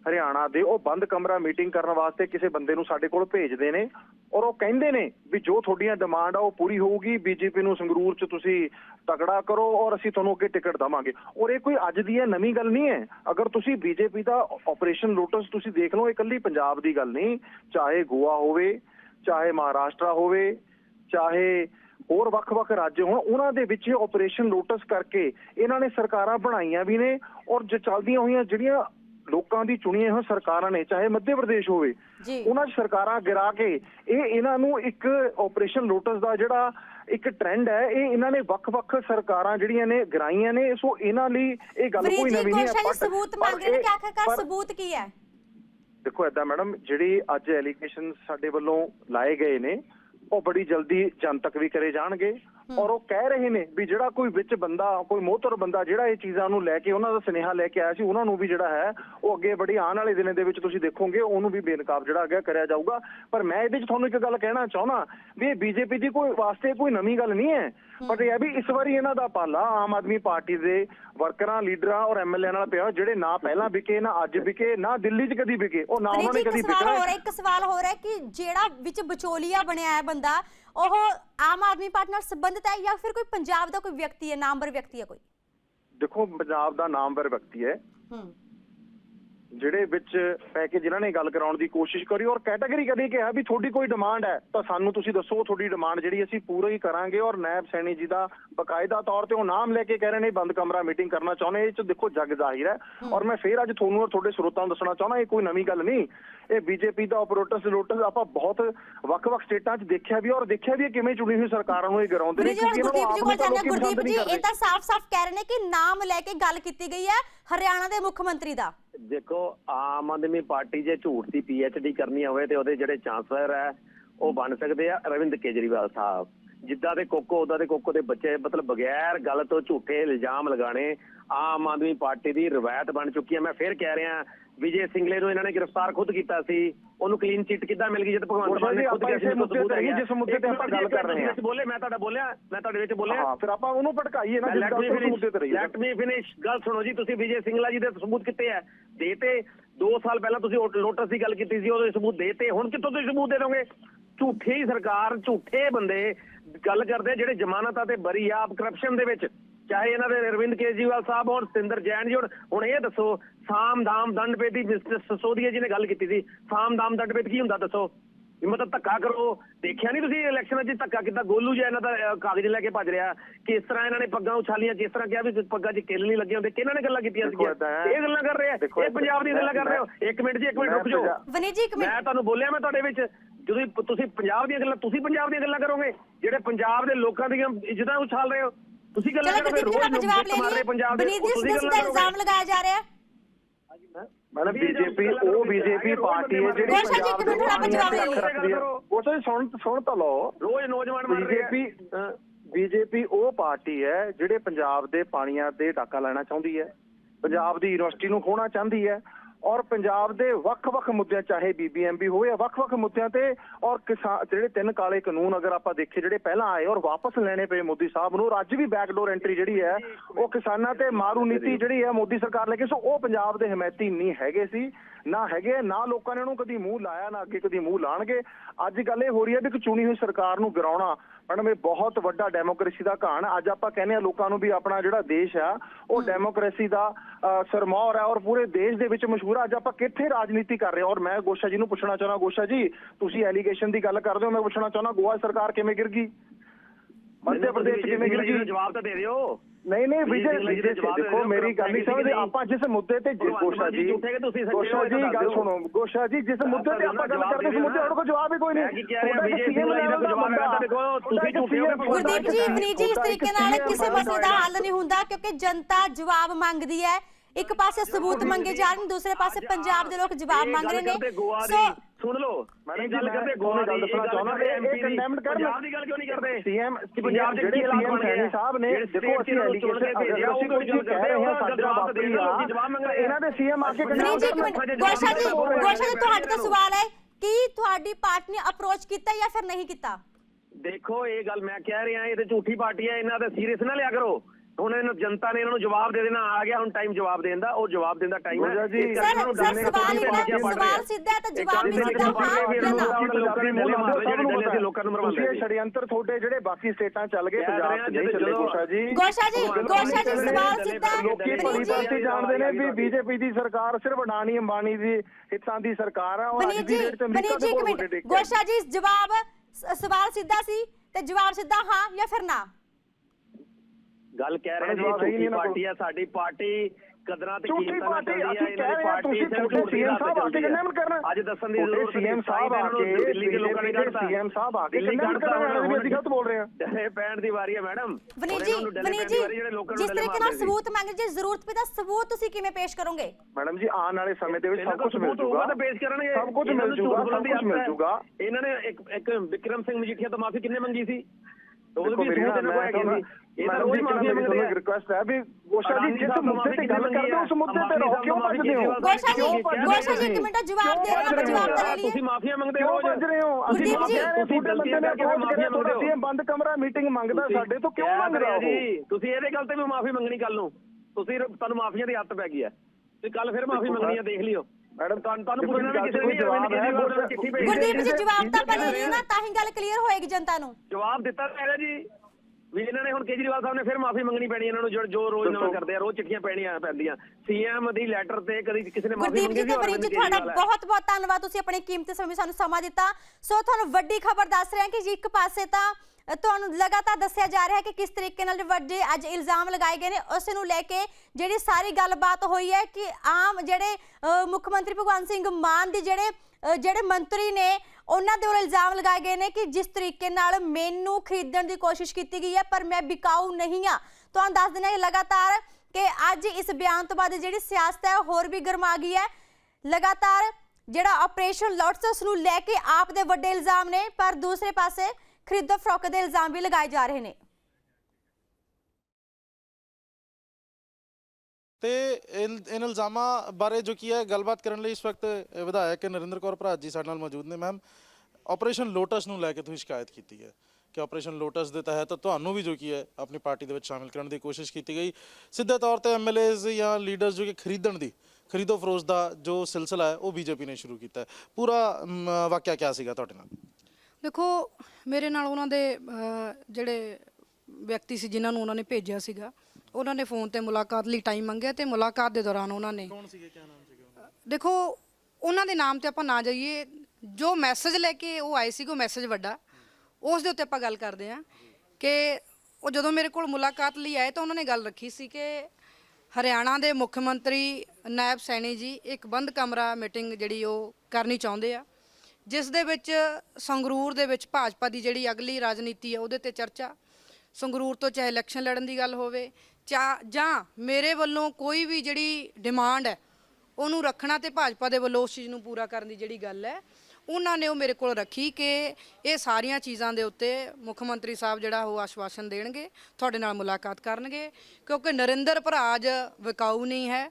ਹਰਿਆਣਾ ਦੇ ਉਹ ਬੰਦ ਕਮਰਾ ਮੀਟਿੰਗ ਕਰਨ ਵਾਸਤੇ ਕਿਸੇ ਬੰਦੇ ਨੂੰ ਸਾਡੇ ਕੋਲ ਭੇਜਦੇ ਨੇ ਔਰ ਉਹ ਕਹਿੰਦੇ ਨੇ ਵੀ ਜੋ ਤੁਹਾਡੀਆਂ ਡਿਮਾਂਡ ਆ ਉਹ ਪੂਰੀ ਹੋਊਗੀ, ਬੀਜੇਪੀ ਨੂੰ ਸੰਗਰੂਰ 'ਚ ਤੁਸੀਂ ਤਕੜਾ ਕਰੋ ਔਰ ਅਸੀਂ ਤੁਹਾਨੂੰ ਅੱਗੇ ਟਿਕਟ ਦਵਾਂਗੇ। ਔਰ ਇਹ ਕੋਈ ਅੱਜ ਦੀ ਇਹ ਨਵੀਂ ਗੱਲ ਨਹੀਂ ਹੈ। ਅਗਰ ਤੁਸੀਂ ਬੀਜੇਪੀ ਦਾ ਆਪਰੇਸ਼ਨ ਲੋਟਸ ਤੁਸੀਂ ਦੇਖ ਲਓ, ਇਹ ਇਕੱਲੀ ਪੰਜਾਬ ਦੀ ਗੱਲ ਨਹੀਂ। ਚਾਹੇ ਗੋਆ ਹੋਵੇ, ਚਾਹੇ ਮਹਾਰਾਸ਼ਟਰ ਹੋਵੇ, ਚਾਹੇ ਹੋਰ ਵੱਖ-ਵੱਖ ਰਾਜ ਹੋਣ, ਉਹਨਾਂ ਦੇ ਵਿੱਚ ਆਪਰੇਸ਼ਨ ਲੋਟਸ ਕਰਕੇ ਇਹਨਾਂ ਨੇ ਸਰਕਾਰਾਂ ਬਣਾਈਆਂ ਵੀ ਨੇ ਔਰ ਜੋ ਚੱਲਦੀਆਂ ਹੋਈਆਂ ਜਿਹੜੀਆਂ ਲੋਕਾਂ ਦੀ ਚੁਣੀਆਂ ਹੋਈਆਂ ਸਰਕਾਰਾਂ ਨੇ ਚਾਹੇ ਮੱਧ ਪ੍ਰਦੇਸ਼ ਹੋਵੇ। ਉਹਨਾਂ 'ਚ ਸਰਕਾਰਾਂ ਗਿਰਾ ਕੇ ਇਹ ਇਹਨਾਂ ਨੂੰ ਇੱਕ ਆਪਰੇਸ਼ਨ ਲੋਟਸ ਦਾ ਜਿਹੜਾ ਇੱਕ ਟ੍ਰੈਂਡ ਹੈ ਇਹ ਇਹਨਾਂ ਨੇ ਵੱਖ-ਵੱਖ ਸਰਕਾਰਾਂ ਜਿਹੜੀਆਂ ਨੇ ਗਰਾਈਆਂ ਨੇ ਸੋ ਇਹਨਾਂ ਲਈ ਇਹ ਗੱਲ ਕੋਈ ਨਵੀਂ ਨਹੀਂ ਹੈ but- ਸਬੂਤ ਪਰ ਮੰਗ ਰਹੇ ਨੇ ਕਿ ਆਖਿਰਕਾਰ ਪਰ- ਸਬੂਤ ਕੀ ਹੈ ਦੇਖੋ ਏਦਾਂ ਮੈਡਮ ਜਿਹੜੀ ਅੱਜ ਐਲੀਗੇਸ਼ਨ ਸਾਡੇ ਵੱਲੋਂ ਲਾਏ ਗਏ ਨੇ ਉਹ ਬੜੀ ਜਲਦੀ ਜਨਤਕ ਵੀ ਕਰੇ ਜਾਣਗੇ ਔਰ ਉਹ ਕਹਿ ਰਹੇ ਨੇ ਵੀ ਜਿਹੜਾ ਕੋਈ ਵਿੱਚ ਬੰਦਾ, ਕੋਈ ਮੋਹਤਰ ਬੰਦਾ ਜਿਹੜਾ ਇਹ ਚੀਜ਼ਾਂ ਨੂੰ ਲੈ ਕੇ, ਉਹਨਾਂ ਦਾ ਸੁਨੇਹਾ ਲੈ ਕੇ ਆਇਆ ਸੀ, ਉਹਨਾਂ ਨੂੰ ਵੀ ਜਿਹੜਾ ਹੈ, ਉਹ ਅੱਗੇ ਬੜੀ ਆਉਣ ਵਾਲੇ ਦਿਨਾਂ ਦੇ ਵਿੱਚ ਤੁਸੀਂ ਦੇਖੋਗੇ, ਉਹਨੂੰ ਵੀ ਬੇਨਕਾਬ ਜਿਹੜਾ ਹੈਗਾ ਕਰਿਆ ਜਾਊਗਾ। ਪਰ ਮੈਂ ਇਹਦੇ ਵਿੱਚ ਤੁਹਾਨੂੰ ਇੱਕ ਗੱਲ ਕਹਿਣਾ ਚਾਹੁੰਦਾ ਵੀ ਇਹ ਬੀਜੇਪੀ ਦੀ ਕੋਈ ਵਾਸਤੇ ਕੋਈ ਨਵੀਂ ਗੱਲ ਨਹੀਂ ਹੈ। ਪਰ ਇਹ ਵੀ ਇਸ ਵਾਰੀ ਇਹਨਾਂ ਦਾ ਪਾਲਾ ਆਮ ਆਦਮੀ ਪਾਰਟੀ ਦੇ ਵਰਕਰਾਂ ਲੀਡਰਾਂ ਔਰ ਐਮਐਲਏ ਨਾਲ ਪਿਆ ਜਿਹੜੇ ਨਾ ਪਹਿਲਾਂ ਵਿਕੇ ਨਾ ਅੱਜ ਵਿਕੇ ਨਾ ਦਿੱਲੀ 'ਚ ਕਦੀ ਵਿਕੇ ਉਹ ਨਾ ਉਹਨਾਂ ਨੇ ਕਦੀ ਵਿਕਣਾ ਇੱਕ ਸਵਾਲ ਹੋ ਰਿਹਾ ਕਿ ਜਿਹੜਾ ਵਿੱਚ ਵਿਚੋਲੀਆ ਬਣਿਆ ਹੈ ਬੰਦਾ ਉਹ ਆਮ ਆਦਮੀ ਪਾਰਟੀ ਨਾਲ ਸੰਬੰਧਿਤ ਹੈ ਜਾਂ ਫਿਰ ਕੋਈ ਪੰਜਾਬ ਦਾ ਕੋਈ ਵਿਅਕਤੀ ਹੈ ਨਾਮਵਰ ਵਿਅਕਤੀ ਹੈ ਕੋਈ? ਦੇਖੋ ਪੰਜਾਬ ਦਾ ਨਾਮਵਰ ਵਿਅਕਤੀ ਹੈ। ਹੂੰ। ਜਿਹੜੇ ਵਿੱਚ ਪੈ ਕੇ ਜਿਨ੍ਹਾਂ ਨੇ ਗੱਲ ਕਰਾਉਣ ਦੀ ਕੋਸ਼ਿਸ਼ ਕਰੀ ਔਰ ਕੈਟਾਗਰੀ ਕਦੀ ਕਿਹਾ ਵੀ ਤੁਹਾਡੀ ਕੋਈ ਡਿਮਾਂਡ ਹੈ ਤਾਂ ਸਾਨੂੰ ਤੁਸੀਂ ਦੱਸੋ ਤੁਹਾਡੀ ਡਿਮਾਂਡ ਜਿਹੜੀ ਅਸੀਂ ਪੂਰਾ ਹੀ ਕਰਾਂਗੇ ਔਰ ਨਾਇਬ ਸੈਣੀ ਜੀ ਦਾ ਬਕਾਇਦਾ ਤੌਰ ਤੇ ਉਹ ਨਾਮ ਲੈ ਕੇ ਕਹਿ ਰਹੇ ਨੇ ਬੰਦ ਕਮਰਾ ਮੀਟਿੰਗ ਕਰਨਾ ਚਾਹੁੰਦੇ ਇਹ ਚ ਦੇਖੋ ਜੱਗ ਜ਼ਾਹਿਰ ਹੈ ਔਰ ਮੈਂ ਫੇਰ ਅੱਜ ਤੁਹਾਨੂੰ ਔਰ ਤੁਹਾਡੇ ਸਰੋਤਾਂ ਨੂੰ ਦੱਸਣਾ ਚਾਹੁੰਦਾ ਇਹ ਕੋਈ ਨਵੀਂ ਗੱਲ ਨਹੀਂ ਇਹ ਬੀਜੇਪੀ ਦਾ ਆਪਰੇਟਰਸ ਲੋਟਸ ਆਪਾਂ ਬਹੁਤ ਵੱਖ-ਵੱਖ ਸਟੇਟਾਂ 'ਚ ਦੇਖਿਆ ਵੀ ਔਰ ਦੇਖਿਆ ਵੀ ਇਹ ਕਿਵੇਂ ਚੁਣੀ ਹੋਈ ਸਰਕਾਰਾਂ ਨੂੰ ਇਹ ਗਰਾਉਂਦੇ ਨੇ ਹੁਣ ਇਹਨਾਂ ਨੂੰ ਆਪ ਨੂੰ ਤਾਂ ਗੁਰਦੀਪ ਜੀ ਇਹ ਤਾਂ ਸਾਫ਼-ਸਾਫ਼ ਕਹਿ ਰਹੇ ਨੇ ਕਿ ਨਾਮ ਲੈ ਕੇ ਗੱਲ ਕੀਤੀ ਗਈ ਹੈ ਹਰਿਆਣਾ ਦੇ ਮੁੱਖ ਮੰਤਰੀ ਦਾ। ਦੇਖੋ, ਆਮ ਆਦਮੀ ਪਾਰਟੀ ਜੇ ਝੂਠ ਦੀ ਪੀਐਚਡੀ ਕਰਨੀ ਹੋਵੇ ਤੇ ਉਹਦੇ ਜਿਹੜੇ ਚਾਂਸਲਰ ਹੈ, ਉਹ ਬਣ ਸਕਦੇ ਆ ਅਰਵਿੰਦ ਕੇਜਰੀਵਾਲ ਸਾਹਿਬ। ਜਿੱਦਾਂ ਦੇ ਕੋਕੋ ਉਦਾਂ ਦੇ ਕੋਕੋ ਦੇ ਬੱਚੇ, ਮਤਲਬ ਬਗੈਰ ਗੱਲ ਤੋਂ ਝੂਠੇ ਇਲਜ਼ਾਮ ਲਗਾਣੇ ਆਮ ਆਦਮੀ ਪਾਰਟੀ ਦੀ ਰਵਾਇਤ ਬਣ ਚੁੱਕੀ ਹੈ ਮੈਂ ਫਿਰ ਕਹਿ ਰਿਹਾ ਵਿਜੇ ਸਿੰਗਲੇ ਨੂੰ ਇਹਨਾਂ ਨੇ ਗ੍ਰਿਫਤਾਰ ਖੁਦ ਕੀਤਾ ਸੀ। ਉਹਨੂੰ ਕਲੀਨ ਚਿੱਟ ਕਿੱਦਾਂ ਮਿਲ ਗਈ ਜਦ ਭਗਵੰਤ ਮਾਨ ਨੇ ਖੁਦ ਕਿਹਾ ਸੀ ਸਬੂਤ ਹੈਗਾ ਜਿਸ ਮੁੱਦੇ ਤੇ ਆਪਾਂ ਗੱਲ ਕਰ ਰਹੇ ਹਾਂ। ਬੋਲੇ ਮੈਂ ਤੁਹਾਡਾ ਬੋਲਿਆ ਮੈਂ ਤੁਹਾਡੇ ਵਿੱਚ ਬੋਲਿਆ। ਹਾਂ ਫਿਰ ਆਪਾਂ ਉਹਨੂੰ ਭਟਕਾਈਏ ਨਾ ਜਿਸ ਮੁੱਦੇ ਤੇ ਰਹੀਏ। ਲੈਟ ਮੀ ਫਿਨਿਸ਼ ਗੱਲ ਸੁਣੋ ਜੀ ਤੁਸੀਂ ਵਿਜੇ ਸਿੰਗਲਾ ਜੀ ਦੇ ਸਬੂਤ ਕਿੱਥੇ ਹੈ ਦੇਤੇ 2 ਸਾਲ ਪਹਿਲਾਂ ਤੁਸੀਂ ਲੋਟਸ ਦੀ ਗੱਲ ਕੀਤੀ ਸੀ ਉਹਦੇ ਸਬੂਤ ਦੇਤੇ ਹੁਣ ਕਿੱਥੋਂ ਤੁਸੀਂ ਸਬੂਤ ਦੇ ਦੋਗੇ? ਝੂਠੇ ਹੀ ਸਰਕਾਰ ਝੂਠੇ ਬੰਦੇ ਗੱਲ ਕਰਦੇ ਜਿਹੜੇ ਜ਼ਮਾਨਤਾਂ ਤੇ ਬਰੀ ਆ ਕਰਪਸ਼ਨ ਦੇ ਵਿੱਚ। ਚਾਹੇ ਇਹਨਾਂ ਦੇ ਅਰਵਿੰਦ ਕੇਜਰੀਵਾਲ ਸਾਹਿਬ ਹੋਣ ਸਤਿੰਦਰ ਜੈਨ ਜੀ ਹੋਣ ਹੁਣ ਇਹ ਦੱਸੋ ਸਾਮ ਦਾਮ ਦੰਡ ਪੇਦੀ ਮਿਸਟਰ ਸਸੋਦੀਆ ਜੀ ਨੇ ਗੱਲ ਕੀਤੀ ਸੀ ਸਾਮ ਦਾਮ ਦੰਡ ਪੇਦ ਕੀ ਹੁੰਦਾ ਦੱਸੋ? ਵੀ ਮਤਲਬ ਧੱਕਾ ਕਰੋ ਦੇਖਿਆ ਨਹੀਂ ਤੁਸੀਂ ਇਲੈਕਸ਼ਨਾਂ 'ਚ ਧੱਕਾ ਕਿੱਦਾਂ ਗੋਲੂ ਜਿਹਾ ਇਹਨਾਂ ਦਾ ਕਾਗਜ਼ ਲੈ ਕੇ ਭੱਜ ਰਿਹਾ ਕਿਸ ਤਰ੍ਹਾਂ ਇਹਨਾਂ ਨੇ ਪੱਗਾਂ ਉਛਾਲੀਆਂ ਕਿਸ ਤਰ੍ਹਾਂ ਕਿਹਾ ਵੀ ਪੱਗਾਂ 'ਚ ਕਿੱਲ ਨਹੀਂ ਲੱਗੇ ਹੁੰਦੇ ਕਿਹਨਾਂ ਨੇ ਗੱਲਾਂ ਕੀਤੀਆਂ ਹੈ। ਇਹ ਗੱਲਾਂ ਕਰ ਰਹੇ ਆ ਇਹ ਪੰਜਾਬ ਦੀਆਂ ਗੱਲਾਂ ਕਰ ਰਹੇ ਹੋ। ਇੱਕ ਮਿੰਟ ਜੀ ਇੱਕ ਮਿੰਟ ਰੁਕ ਜਾਓ। ਪੰਜਾਬ- ਵਨੀ ਜੀ ਇੱਕ ਮਿੰਟ। ਮੈਂ ਤੁਹਾਨੂੰ ਬੋਲਿਆ ਮੈਂ ਤੁਹਾਡੇ ਵਿੱਚ ਜਦੋਂ ਤੁਸੀਂ ਪੰਜਾਬ ਦੀਆਂ ਗੱਲਾਂ ਤੁਸੀਂ ਪੰਜਾਬ ਦੀਆਂ ਗੱਲਾਂ ਕਰੋਗੇ ਜਿਹੜੇ ਪੰਜਾਬ ਦੇ ਲੋਕਾਂ ਦੀਆਂ ਇੱਜ਼ਤਾਂ ਉਛਾਲ ਰਹੇ ਹੋ। ਤੁਸੀਂ ਗੱਲਾਂ ਚਲੋ ਗੁਰਦੀਪ ਜੀ ਆਪਾਂ ਜਵਾਬ ਲੈ ਲਈਏ। ਪੰਜਾਬ ਦੇ ਬਨੀਤ ਜੀ ਤੁਸੀਂ ਸਿੱਧਾ ਗੱਲਾਂ ਇਲਜ਼ਾਮ ਲਗਾਇਆ ਜਾ ਰਿਹਾ। ਹੈ ਮੈਡਮ ਬੀਜੇਪੀ ਉਹ ਬੀਜੇਪੀ ਪਾਰਟੀ ਹੈ ਜਿਹੜੀ ਗੋਸ਼ਾ ਜੀ, ਇੱਕ ਮਿੰਟ ਜਵਾਬ ਲੈ ਲਈਏ। ਗੋਸ਼ਾ ਜੀ ਸੁਣ ਸੁਣ ਤਾਂ ਲਓ। ਰੋਜ਼ ਨੌਜਵਾਨ ਮਰ ਰਹੇ। ਬੀਜੇਪੀ ਬੀਜੇਪੀ ਉਹ ਪਾਰਟੀ ਹੈ ਜਿਹੜੇ ਪੰਜਾਬ ਦੇ ਪਾਣੀਆਂ ਤੇ ਟਾਕਾ ਲੈਣਾ ਚਾਹੁੰਦੀ ਹੈ। ਪੰਜਾਬ ਦੀ ਯੂਨੀਵਰਸਿਟੀ ਨੂੰ ਖੋਣਾ ਚਾਹੁੰਦੀ ਹੈ। ਔਰ ਪੰਜਾਬ ਦੇ ਵੱਖ-ਵੱਖ ਮੁੱਦਿਆਂ, ਚਾਹੇ ਬੀਬੀਐਮਬੀ ਹੋਵੇ ਜਾਂ ਵੱਖ-ਵੱਖ ਮੁੱਦਿਆਂ ਤੇ, ਔਰ ਕਿਸਾਨ, ਜਿਹੜੇ ਤਿੰਨ ਕਾਲੇ ਕਾਨੂੰਨ ਅਗਰ ਆਪਾਂ ਦੇਖੇ, ਜਿਹੜੇ ਪਹਿਲਾਂ ਆਏ ਔਰ ਵਾਪਸ ਲੈਣੇ ਪਏ ਮੋਦੀ ਸਾਹਿਬ ਨੂੰ, ਔਰ ਅੱਜ ਵੀ ਬੈਕਡੋਰ ਐਂਟਰੀ ਜਿਹੜੀ ਹੈ, ਉਹ ਕਿਸਾਨਾਂ ਤੇ ਮਾਰੂ ਨੀਤੀ ਜਿਹੜੀ ਹੈ ਮੋਦੀ ਸਰਕਾਰ ਲੈ ਕੇ, ਸੋ ਉਹ ਪੰਜਾਬ ਦੇ ਹਮਾਇਤੀ ਨਹੀਂ ਹੈਗੇ ਸੀ। ਨਾ ਹੈਗੇ ਨਾ ਲੋਕਾਂ ਨੇ ਉਹਨੂੰ ਕਦੀ ਮੂੰਹ ਲਾਇਆ ਨਾ ਅੱਗੇ ਕਦੀ ਮੂੰਹ ਲਾਣਗੇ। ਅੱਜ ਗੱਲ ਇਹ ਹੋ ਰਹੀ ਹੈ ਵੀ ਇੱਕ ਚੁਣੀ ਹੋਈ ਸਰਕਾਰ ਨੂੰ ਗਿਰਾਉਣਾ ਮੈਡਮ ਇਹ ਬਹੁਤ ਵੱਡਾ ਡੈਮੋਕ੍ਰੇਸੀ ਦਾ ਘਾਣ ਅੱਜ ਆਪਾਂ ਕਹਿੰਦੇ ਆ ਲੋਕਾਂ ਨੂੰ ਵੀ ਆਪਣਾ ਜਿਹੜਾ ਦੇਸ਼ ਆ ਉਹ ਡੈਮੋਕ੍ਰੇਸੀ ਦਾ ਸਰਮੌਰ ਹੈ ਔਰ ਪੂਰੇ ਦੇਸ਼ ਦੇ ਵਿੱਚ ਮਸ਼ਹੂਰ ਆ। ਅੱਜ ਆਪਾਂ ਕਿੱਥੇ ਰਾਜਨੀਤੀ ਕਰ ਰਹੇ ਔਰ ਮੈਂ ਗੋਸ਼ਾ ਜੀ ਨੂੰ ਪੁੱਛਣਾ ਚਾਹੁੰਦਾ ਗੋਸ਼ਾ ਜੀ ਤੁਸੀਂ ਐਲੀਗੇਸ਼ਨ ਦੀ ਗੱਲ ਕਰਦੇ ਹੋ ਮੈਂ ਪੁੱਛਣਾ ਚਾਹੁੰਦਾ ਗੋਆ ਸਰਕਾਰ ਕਿਵੇਂ ਗਿਰ ਗਈ? ਮੱਧ ਪ੍ਰਦੇਸ਼ ਕਿਵੇਂ ਗਿਰ ਗਈ? ਜਵਾਬ ਤਾਂ ਦੇ ਦਿਓ। ਨਹੀਂ ਨਹੀਂ ਵਿਜੇ ਵਿਜੇ ਦੇਖੋ ਮੇਰੀ ਗੱਲ ਨਹੀਂ ਸਿੰਘ ਆਪਾਂ ਜਿਸ ਮੁੱਦੇ ਤੇ ਗੋਸ਼ਾ ਜੀ ਗੋਸ਼ਾ ਜੀ ਗੱਲ ਸੁਣੋ ਗੋਸ਼ਾ ਜੀ ਜਿਸ ਮੁੱਦੇ ਤੇ ਆਪਾਂ ਗੱਲ ਕਰਦੇ ਉਸ ਮੁੱਦੇ ਦਾ ਕੋਈ ਜਵਾਬ ਹੀ ਕੋਈ ਨਹੀਂ। ਮੈਂ ਕੀ ਕਹਿ ਰਿਹਾ ਵਿਜੇ ਸਿੰਘ ਲਈ ਦਾ ਕੋਈ ਜਵਾਬ ਹੈ ਤਾਂ ਦੇਖੋ ਤੁਸੀਂ ਝੂਠੇ ਹੋ ਗੁਰਦੀਪ ਜੀ ਵਨੀਤ ਜੀ ਇਸ ਤਰੀਕੇ ਨਾਲ ਕਿਸੇ ਮਸਲੇ ਦਾ ਹੱਲ ਨਹੀਂ ਹੁੰਦਾ ਕਿਉਂਕਿ ਜਨਤਾ ਜਵਾਬ ਮੰਗਦੀ ਹੈ। ਇੱਕ ਪਾਸੇ ਸਬੂਤ ਮੰਗੇ ਜਾ ਰਹੇ ਨੇ ਦੂਸਰੇ ਪਾਸੇ ਪੰਜਾਬ ਦੇ ਲੋਕ ਜਵਾਬ ਮੰਗ ਰਹੇ ਨੇ। ਸੋ ਸੁਣ ਲਓ ਮੈਡਮ ਗੱਲ ਕਰਦੇ ਗੋਆ ਗੱਲ ਦੀ ਦੱਸਣਾ ਚਾਹੁੰਦਾ ਕਿ ਇਹ ਕੰਡੈਮਡ ਕਰਨ ਪੰਜਾਬ ਦੀ ਗੱਲ ਕਿਉਂ ਨਹੀਂ ਕਰਦੇ? ਸੀਐਮ ਕਿ ਪੰਜਾਬ ਦੇ ਕੀ ਹਾਲਾਤ ਬਣ ਗਏ ਸਾਹਿਬ ਨੇ ਦੇਖੋ ਅਸੀਂ ਐਲੀਗੇਸ਼ਨ ਭੇਜਿਆ, ਅਸੀਂ ਕੋਈ ਚੀਜ਼ ਕਹਿ ਰਹੇ ਹਾਂ ਸਾਡੇ ਵਾਪਰੀ ਆ ਲੋਕੀ ਜਵਾਬ ਮੰਗ ਰਹੇ ਆ। ਇਹਨਾਂ ਦੇ ਸੀਐਮ ਆ ਕੇ ਇੱਕ ਮਿੰਟ। ਗੋਸ਼ਾ ਜੀ ਗੋਸ਼ਾ ਜੀ ਤੁਹਾਡੇ ਤੋਂ ਸਵਾਲ ਹੈ ਕੀ ਤੁਹਾਡੀ ਪਾਰਟੀ ਨੇ ਅਪਰੋਚ ਕੀਤਾ ਜਾਂ ਫਿਰ ਨਹੀਂ ਕੀਤਾ? ਦੇਖੋ ਇਹ ਗੱਲ ਮੈਂ ਕਹਿ ਰਿਹਾ ਇਹ ਤੇ ਝੂਠੀ ਪਾਰਟੀ ਹੈ ਇਹਨਾਂ ਤੇ ਸੀਰੀਅਸ ਨਾ ਲਿਆ ਕਰੋ। ਹੁਣ ਇਹਨਾਂ ਜਨਤਾ ਨੇ ਇਹਨਾਂ ਨੂੰ ਜਵਾਬ ਦੇ ਦੇਣਾ ਆ ਗਿਆ ਹੁਣ ਟਾਈਮ ਜਵਾਬ ਦੇਣ ਦਾ ਉਹ ਜਵਾਬ ਦੇਣ ਦਾ ਟਾਈਮ ਹੈ। ਇਸ ਕਰਕੇ ਸਰ ਇਹਨਾਂ ਨੂੰ ਸਰ ਡਰਨੇ ਸਵਾਲ ਆ। ਸਵਾਲ ਸਿੱਧਾ ਹੈ ਤਾਂ ਜਵਾਬ ਵੀ ਸਿੱਧਾ ਲੋਕਾਂ ਨੇ ਮਰਵਾਉਂਦੇ ਤੁਸੀਂ ਇਹ ષਡਯੰਤਰ ਤੁਹਾਡੇ ਜਿਹੜੇ ਬਾਕੀ ਸਟੇਟਾਂ ਚੱਲ ਗਏ ਪੰਜਾਬ 'ਚ ਨਹੀਂ ਚੱਲੇ ਗੋਸ਼ਾ ਜੀ। ਗੋਸ਼ਾ ਜੀ ਗੋਸ਼ਾ ਜੀ ਸਵਾਲ ਸਿੱਧਾ ਹੈ। ਲੋਕੀ ਭਲੀ ਜੀ ਭਾਂਤੀ ਜਾਣਦੇ ਨੇ ਵੀ ਬੀਜੇਪੀ ਦੀ ਸਰਕਾਰ ਸਿਰਫ ਅਡਾਨੀ ਅੰਬਾਨੀ ਦੀ ਹਿੱਤਾਂ ਦੀ ਸਰਕਾਰ ਆ ਔਰ ਅੱਜ ਦੀ ਜੀ ਡੇਟ 'ਚ ਅਮਰੀਕਾ ਦੇ ਇੱਕ ਕੋਲ ਗੋਸ਼ਾ ਜੀ ਜਵਾਬ ਸਵਾਲ ਸਿੱਧਾ ਸੀ ਤੇ ਜਵਾਬ ਸਿੱਧਾ ਹਾਂ ਜਾਂ ਫਿਰ ਨਾ? ਗੱਲ ਕਹਿ ਰਹੇ ਜੀ ਝੂਠੀ ਨਹੀਂ। ਪਾਰਟੀ ਹੈ ਸਾਡੀ ਪਾਰਟੀ ਕਦਰਾਂ ਤੇ ਕੀਮਤਾਂ ਨਾਲ ਚੱਲਦੀ ਕਹਿ ਇਹਨਾਂ ਦੀ ਪਾਰਟੀ ਤੁਹਾਡੇ ਝੂਠ ਦੀ ਸੀਐਮ ਰਾਹ ਤੇ ਸਾਹਿਬ ਆ ਕੇ ਚੱਲਦੀ ਕਰਨਾ। ਅੱਜ ਦੱਸਣ ਦੀ ਜ਼ਰੂਰਤ ਸੀਐਮ ਸਾਹਿਬ ਆ ਕੇ ਦਿੱਲੀ ਦੇ ਲੋਕਾਂ ਨੇ ਕਰਤਾ ਸੀਐਮ ਸਾਹਿਬ ਆ ਕੇ ਦਿੱਲੀ ਕਰਨਾ ਹੁਣ ਵੀ ਅਸੀਂ ਗਲਤ ਬੋਲ ਰਹੇ ਹਾਂ। ਡਰੇ ਪੈਣ ਦੀ ਵਾਰੀ ਹੈ ਮੈਡਮ। ਵਨੀਤ ਜੀ ਵਨੀਤ ਜੀ ਜਿਸ ਤਰੀਕੇ ਨਾਲ ਸਬੂਤ ਮੰਗ ਜੇ ਜ਼ਰੂਰਤ ਪਈ ਤਾਂ ਸਬੂਤ ਤੁਸੀਂ ਕਿਵੇਂ ਪੇਸ਼ ਕਰੋਗੇ? ਮੈਡਮ ਜੀ ਆਉਣ ਵਾਲੇ ਸਮੇਂ ਦੇ ਵਿੱਚ ਸਭ ਕੁਝ ਮਿਲ ਜੂਗਾ। ਤਾਂ ਪੇਸ਼ ਕਰਨਗੇ। ਸਭ ਕੁਝ ਇਹਨਾਂ ਮਿਲ ਜੂਗਾ ਸਭ ਕੁਝ ਮਿਲ। ਜੂਗਾ। ਇਹਨਾਂ ਨੇ ਇੱਕ ਇੱਕ ਵਿਕਰਮ ਸਿੰਘ ਮਜੀਠੀਆ ਤੋਂ ਮਾਫੀ ਕਿੰਨੇ ਮੰਗੀ ਸੀ? ਉਹ ਵੀ ਸਬੂਤ ਇਹਨਾਂ ਕੋਲ ਹੈਗੇ ਸੀ ਇਹ ਤਾਂ ਮੈਡਮ ਰੋਜ਼ ਜੀ ਮਾਫੀ ਮੇਰੀ ਮੰਗਦੇ ਤੁਹਾਨੂੰ ਆ। ਇੱਕ ਰਿਕੁਐਸਟ ਹੈ ਵੀ ਗੋਸ਼ਾ ਜੀ ਜਿਸ ਮੁੱਦੇ ਤੇ ਗੱਲ ਕਰਦੇ ਹੋ ਉਸ ਮੁੱਦੇ ਤੇ ਰਹੋ ਕਿਉਂ ਭੱਜਦੇ ਹੋ? ਗੋਸ਼ਾ ਜੀ ਗੋਸ਼ਾ ਜੀ ਇੱਕ ਮਿੰਟ ਜਵਾਬ ਦੇ ਰਹੇ ਮੈਂ ਜਵਾਬ ਤਾਂ ਲੈ ਲਈਏ ਤੁਸੀਂ ਮਾਫੀਆਂ ਮੰਗਦੇ ਭੱਜ ਰਹੇ ਹੋ? ਅਸੀਂ ਬੰਦੇ ਕਮਰਾ ਮੀਟਿੰਗ ਮੰਗਦਾ ਸਾਡੇ ਤੋਂ ਕਿਉਂ ਮੰਗ ਰਿਹਾ ਜੀ ਤੁਸੀਂ ਇਹਦੇ ਗੱਲ ਤੇ ਵੀ ਮਾਫੀ ਮੰਗਣੀ ਕੱਲ ਨੂੰ। ਤੁਸੀਂ ਤੁਹਾਨੂੰ ਮਾਫੀਆਂ ਦੀ ਹੱਤ ਪੈ ਗਈ ਹੈ। ਤੁਸੀਂ ਕੱਲ ਫਿਰ ਮਾਫੀ ਮੰਗਣੀ ਹੈ ਦੇਖ ਲਿਓ। ਮੈਡਮ ਤੁਹਾਨੂੰ ਤੁਹਾਨੂੰ ਪੁੱਛਣਾ ਵੀ ਕਿਸੇ ਨੇ ਜਵਾਬ ਹੈ ਅਰਵਿੰਦ ਚਿੱਠੀ ਭੇਜੀ ਗੁਰਦੀਪ ਜੀ ਜਵਾਬ ਤਾਂ ਪਹਿਲੇ ਨਹੀਂ ਨਾ ਤਾਂ ਹੀ ਗੱਲ ਕਲੀਅਰ ਹੋਏਗੀ ਜਨਤਾ ਨੂੰ। ਜਵਾਬ ਦਿੱਤਾ ਤਾਂ ਹੈਗਾ ਜੀ ਵੀ ਇਹਨਾਂ ਨੇ ਹੁਣ ਕੇਜਰੀਵਾਲ ਸਾਹਿਬ ਨੇ ਫਿਰ ਮਾਫੀ ਮੰਗਣੀ ਪੈਣੀ ਇਹਨਾਂ ਨੂੰ ਜੋ ਜੋ ਰੋਜ਼ ਨਵਾਂ ਕਰਦੇ ਆ ਰੋਜ਼ ਚਿੱਠੀਆਂ ਪੈਣੀਆਂ ਪੈਂਦੀਆਂ। ਸੀਐਮ ਦੀ ਲੈਟਰ ਤੇ ਕਦੀ ਕਿਸੇ ਨੇ ਮਾਫੀ ਮੰਗੀ ਵਰੀਦ ਜੀ ਤੁਹਾਡਾ ਬਹੁਤ ਬਹੁਤ ਧੰਨਵਾਦ ਤੁਸੀਂ ਆਪਣੇ ਕੀਮਤੀ ਸਮੇਂ ਸਾਨੂੰ ਸਮਾਂ ਦਿੱਤਾ। ਸੋ ਤੁਹਾਨੂੰ ਵੱਡੀ ਖਬਰ ਦੱਸ ਰਹੇ ਹਾਂ ਕਿ ਜੀ ਇੱਕ ਪਾਸੇ ਤਾਂ ਤੁਹਾਨੂੰ ਲਗਾਤਾਰ ਦੱਸਿਆ ਜਾ ਰਿਹਾ ਹੈ ਕਿ ਕਿਸ ਤਰੀਕੇ ਨਾਲ ਵੱਡੇ ਅੱਜ ਇਲਜ਼ਾਮ ਲਗਾਏ ਗਏ ਨੇ। ਉਸ ਨੂੰ ਲੈ ਕੇ ਜਿਹੜੀ ਸਾਰੀ ਗੱਲਬਾਤ ਹੋਈ ਹੈ ਕਿ ਆਮ ਜਿਹੜੇ ਮੁੱਖ ਮੰਤਰੀ ਭਗਵੰਤ ਸਿੰਘ ਮਾਨ ਦੀ ਜਿਹੜੇ ਜਿਹੜੇ ਮੰਤਰੀ ਨੇ ਉਹਨਾਂ ਦੇ ਵੱਲੋਂ ਇਲਜ਼ਾਮ ਲਗਾਏ ਗਏ ਨੇ ਕਿ ਜਿਸ ਤਰੀਕੇ ਨਾਲ ਮੈਨੂੰ ਖਰੀਦਣ ਦੀ ਕੋਸ਼ਿਸ਼ ਕੀਤੀ ਗਈ ਹੈ, ਪਰ ਮੈਂ ਬਿਕਾਊ ਨਹੀਂ ਆ ਤੁਹਾਨੂੰ ਦੱਸ ਦਿੰਦੇ ਹਾਂ ਲਗਾਤਾਰ ਕਿ ਅੱਜ ਇਸ ਬਿਆਨ ਤੋਂ ਬਾਅਦ ਜਿਹੜੀ ਸਿਆਸਤ ਹੈ, ਉਹ ਹੋਰ ਵੀ ਗਰਮਾ ਗਈ ਹੈ। ਲਗਾਤਾਰ ਜਿਹੜਾ ਆਪਰੇਸ਼ਨ ਲੋਟਸ ਉਸ ਨੂੰ ਲੈ ਕੇ ਆਪ ਦੇ ਵੱਡੇ ਇਲਜ਼ਾਮ ਨੇ, ਪਰ ਦੂਸਰੇ ਪਾਸੇ ਖਰੀਦੋ ਫਰੋਖਤ ਦੇ ਇਲਜ਼ਾਮ ਵੀ ਲਗਾਏ ਜਾ ਰਹੇ ਨੇ। ਤੇ ਇਨ ਇਨ ਇਲਜ਼ਾਮਾਂ ਬਾਰੇ ਜੋ ਕੀ ਹੈ, ਗੱਲਬਾਤ ਕਰਨ ਲਈ ਇਸ ਵਕਤ ਵਿਧਾਇਕ ਨਰਿੰਦਰ ਕੌਰ ਭਰਾਤ ਜੀ ਸਾਡੇ ਨਾਲ ਮੌਜੂਦ ਨੇ। ਮੈਮ, ਆਪਰੇਸ਼ਨ ਲੋਟਸ ਨੂੰ ਲੈ ਕੇ ਤੁਸੀਂ ਸ਼ਿਕਾਇਤ ਕੀਤੀ ਹੈ ਕਿ ਆਪਰੇਸ਼ਨ ਲੋਟਸ ਦੇ ਤਹਿਤ ਤੁਹਾਨੂੰ ਵੀ ਜੋ ਕੀ ਹੈ, ਆਪਣੀ ਪਾਰਟੀ ਦੇ ਵਿੱਚ ਸ਼ਾਮਿਲ ਕਰਨ ਦੀ ਕੋਸ਼ਿਸ਼ ਕੀਤੀ ਗਈ। ਸਿੱਧੇ ਤੌਰ ਤੇ ਐਮਐਲਏਜ਼ ਜਾਂ ਲੀਡਰਸ ਜੋ ਕਿ ਖਰੀਦਣ ਦੀ, ਖਰੀਦੋ ਫਰੋਸ਼ ਦਾ ਜੋ ਸਿਲਸਿਲਾ ਹੈ, ਉਹ ਬੀਜੇਪੀ ਨੇ ਸ਼ੁਰੂ ਕੀਤਾ ਪੂਰਾ ਵਾਕਿਆ ਕਿਆ ਸੀਗਾ ਤੁਹਾਡੇ ਨਾਲ? ਦੇਖੋ, ਮੇਰੇ ਨਾਲ ਉਹਨਾਂ ਦੇ ਜਿਹੜੇ ਵਿਅਕਤੀ ਸੀ ਜਿਨ੍ਹਾਂ ਨੂੰ ਉਹਨਾਂ ਨੇ ਭੇਜਿਆ ਸੀਗਾ ਉਹਨਾਂ ਨੇ ਫੋਨ ਤੇ ਮੁਲਾਕਾਤ ਲਈ ਟਾਈਮ ਮੰਗਿਆ ਤੇ ਮੁਲਾਕਾਤ ਦੇ ਦੌਰਾਨ ਉਹਨਾਂ ਨੇ ਕੌਣ ਸੀਗੇ? ਕਿਆ ਨਾਮ ਸੀਗਾ ਦੇਖੋ ਉਹਨਾਂ ਦੇ ਨਾਮ ਤੇ ਆਪਾਂ ਨਾ ਜਾਈਏ। ਜੋ ਮੈਸੇਜ ਲੈ ਕੇ ਉਹ ਆਏ ਸੀਗੇ ਉਹ ਮੈਸੇਜ ਵੱਡਾ। ਉਸ ਦੇ ਉੱਤੇ ਆਪਾਂ ਗੱਲ ਕਰਦੇ ਹਾਂ ਕਿ ਉਹ ਜਦੋਂ ਮੇਰੇ ਕੋਲ ਮੁਲਾਕਾਤ ਲਈ ਆਏ ਤਾਂ ਉਹਨਾਂ ਨੇ ਗੱਲ ਰੱਖੀ ਸੀ ਕਿ ਹਰਿਆਣਾ ਦੇ ਮੁੱਖ ਮੰਤਰੀ ਨਾਇਬ ਸੈਣੀ ਜੀ ਇੱਕ ਬੰਦ ਕਮਰਾ ਮੀਟਿੰਗ ਜਿਹੜੀ ਉਹ ਕਰਨੀ ਚਾਹੁੰਦੇ ਆ ਜਿਸ ਦੇ ਵਿੱਚ ਸੰਗਰੂਰ ਦੇ ਵਿੱਚ ਭਾਜਪਾ ਦੀ ਜਿਹੜੀ ਅਗਲੀ ਰਾਜਨੀਤੀ ਹੈ ਉਹਦੇ ਤੇ ਚਰਚਾ। ਸੰਗਰੂਰ ਤੋਂ ਚਾਹੇ ਇਲੈਕਸ਼ਨ ਲੜਨ ਦੀ ਗੱਲ ਹੋਵੇ ਚਾ ਜਾਂ ਮੇਰੇ ਵੱਲੋਂ ਕੋਈ ਵੀ ਜਿਹੜੀ ਡਿਮਾਂਡ ਹੈ, ਉਹਨੂੰ ਰੱਖਣਾ ਤੇ ਭਾਜਪਾ ਦੇ ਵੱਲੋਂ ਉਸ ਚੀਜ਼ ਨੂੰ ਪੂਰਾ ਕਰਨ ਦੀ ਜਿਹੜੀ ਗੱਲ ਹੈ, ਉਹਨਾਂ ਨੇ ਉਹ ਮੇਰੇ ਕੋਲ ਰੱਖੀ ਕਿ ਇਹ ਸਾਰੀਆਂ ਚੀਜ਼ਾਂ ਦੇ ਉੱਤੇ ਮੁੱਖ ਮੰਤਰੀ ਸਾਹਿਬ ਜਿਹੜਾ ਉਹ ਆਸ਼ਵਾਸਨ ਦੇਣਗੇ, ਤੁਹਾਡੇ ਨਾਲ ਮੁਲਾਕਾਤ ਕਰਨਗੇ, ਕਿਉਂਕਿ ਨਰਿੰਦਰ ਭਰਾਜ ਵਿਕਾਊ ਨਹੀਂ ਹੈ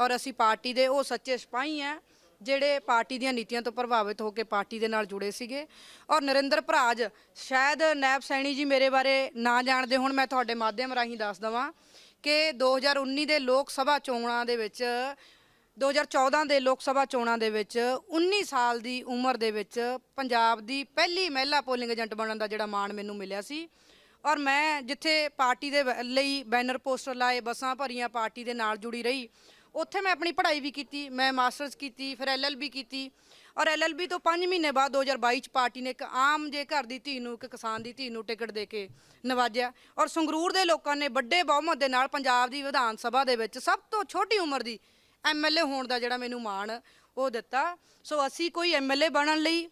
ਔਰ ਅਸੀਂ ਪਾਰਟੀ ਦੇ ਉਹ ਸੱਚੇ ਸਿਪਾਹੀ ਹੈ ਜਿਹੜੇ ਪਾਰਟੀ ਦੀਆਂ ਨੀਤੀਆਂ ਤੋਂ ਪ੍ਰਭਾਵਿਤ ਹੋ ਕੇ ਪਾਰਟੀ ਦੇ ਨਾਲ ਜੁੜੇ ਸੀਗੇ। ਔਰ ਨਰਿੰਦਰ ਭਰਾਜ, ਸ਼ਾਇਦ ਨੈਬ ਸੈਣੀ ਜੀ ਮੇਰੇ ਬਾਰੇ ਨਾ ਜਾਣਦੇ ਹੋਣ, ਮੈਂ ਤੁਹਾਡੇ ਮਾਧਿਅਮ ਰਾਹੀਂ ਦੱਸ ਦਵਾਂ ਕਿ 2019 ਦੇ ਲੋਕ ਸਭਾ ਚੋਣਾਂ ਦੇ ਵਿੱਚ 2014 ਦੇ ਲੋਕ ਸਭਾ ਚੋਣਾਂ ਦੇ ਵਿੱਚ 19 ਸਾਲ ਦੀ ਉਮਰ ਦੇ ਵਿੱਚ ਪੰਜਾਬ ਦੀ ਪਹਿਲੀ ਮਹਿਲਾ ਪੋਲਿੰਗ ਏਜੰਟ ਬਣਨ ਦਾ ਜਿਹੜਾ ਮਾਣ ਮੈਨੂੰ ਮਿਲਿਆ ਸੀ। ਔਰ ਮੈਂ ਜਿੱਥੇ ਪਾਰਟੀ ਦੇ ਵ- ਲਈ ਬੈਨਰ ਪੋਸਟਰ ਲਾਏ, ਬੱਸਾਂ ਭਰੀਆਂ, ਪਾਰਟੀ ਦੇ ਨਾਲ ਜੁੜੀ ਰਹੀ ਉੱਥੇ ਮੈਂ ਆਪਣੀ ਪੜ੍ਹਾਈ ਵੀ ਕੀਤੀ, ਮੈਂ ਮਾਸਟਰਸ ਕੀਤੀ, ਫਿਰ ਐਲਐਲਬੀ ਕੀਤੀ ਔਰ ਐਲਐਲਬੀ ਤੋਂ 5 ਮਹੀਨੇ ਬਾਅਦ 2022 ਚ ਪਾਰਟੀ ਨੇ ਇੱਕ ਆਮ ਜੇ ਘਰ ਦੀ ਧੀ ਨੂੰ, ਇੱਕ ਕਿਸਾਨ ਦੀ ਧੀ ਨੂੰ ਟਿਕਟ ਦੇ ਕੇ ਨਵਾਜਿਆ ਔਰ ਸੰਗਰੂਰ ਦੇ ਲੋਕਾਂ ਨੇ ਵੱਡੇ ਬਹੁਮਤ ਦੇ ਨਾਲ ਪੰਜਾਬ ਦੀ ਵਿਧਾਨ ਸਭਾ ਦੇ ਵਿੱਚ ਸਭ ਤੋਂ ਛੋਟੀ ਉਮਰ ਦੀ ਐਮਐਲਏ ਹੋਣ ਦਾ ਜਿਹੜਾ ਮੈਨੂੰ ਮਾਣ ਉਹ ਦਿੱਤਾ। ਸੋ ਅਸੀਂ ਕੋਈ ਐਮਐਲਏ ਬਣਨ ਲਈ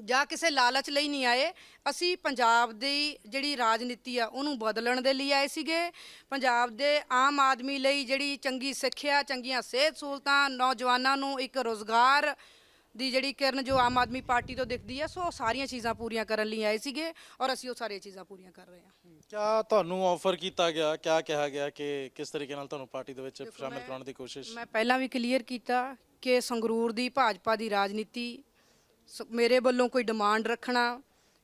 ਜਾਂ ਕਿਸੇ ਲਾਲਚ ਲਈ ਨਹੀਂ ਆਏ ਅਸੀਂ ਪੰਜਾਬ ਦੀ ਜਿਹੜੀ ਰਾਜਨੀਤੀ ਆ ਉਹਨੂੰ ਬਦਲਣ ਦੇ ਲਈ ਆਏ ਸੀਗੇ। ਪੰਜਾਬ ਦੇ ਆਮ ਆਦਮੀ ਲਈ ਜਿਹੜੀ ਚੰਗੀ ਸਿੱਖਿਆ ਚੰਗੀਆਂ ਸਿਹਤ ਸਹੂਲਤਾਂ ਨੌਜਵਾਨਾਂ ਨੂੰ ਇੱਕ ਰੋਜ਼ਗਾਰ ਦੀ ਜਿਹੜੀ ਕਿਰਨ ਜੋ ਆਮ ਆਦਮੀ ਪਾਰਟੀ ਤੋਂ ਦਿਖਦੀ ਆ ਸੋ ਉਹ ਸਾਰੀਆਂ ਚੀਜ਼ਾਂ ਪੂਰੀਆਂ ਕਰਨ ਲਈ ਆਏ ਸੀਗੇ ਔਰ ਅਸੀਂ ਉਹ ਸਾਰੀਆਂ ਚੀਜ਼ਾਂ ਪੂਰੀਆਂ ਕਰ ਰਹੇ ਹਾਂ। ਕਿਆ ਤੁਹਾਨੂੰ ਆਫਰ ਕੀਤਾ ਗਿਆ? ਕਿਆ ਕਿਹਾ ਗਿਆ ਕਿ ਕਿਸ ਤਰੀਕੇ ਨਾਲ ਤੁਹਾਨੂੰ ਪਾਰਟੀ ਦੇ ਵਿੱਚ ਸ਼ਾਮਿਲ ਕਰਾਉਣ ਦੀ ਕੋਸ਼ਿਸ਼? ਮੈਂ ਪਹਿਲਾਂ ਵੀ ਕਲੀਅਰ ਕੀਤਾ ਕਿ ਸੰਗਰੂਰ ਦੀ ਭਾਜਪਾ ਦੀ ਰਾਜਨੀਤੀ ਸ- ਮੇਰੇ ਵੱਲੋਂ ਕੋਈ ਡਿਮਾਂਡ ਰੱਖਣਾ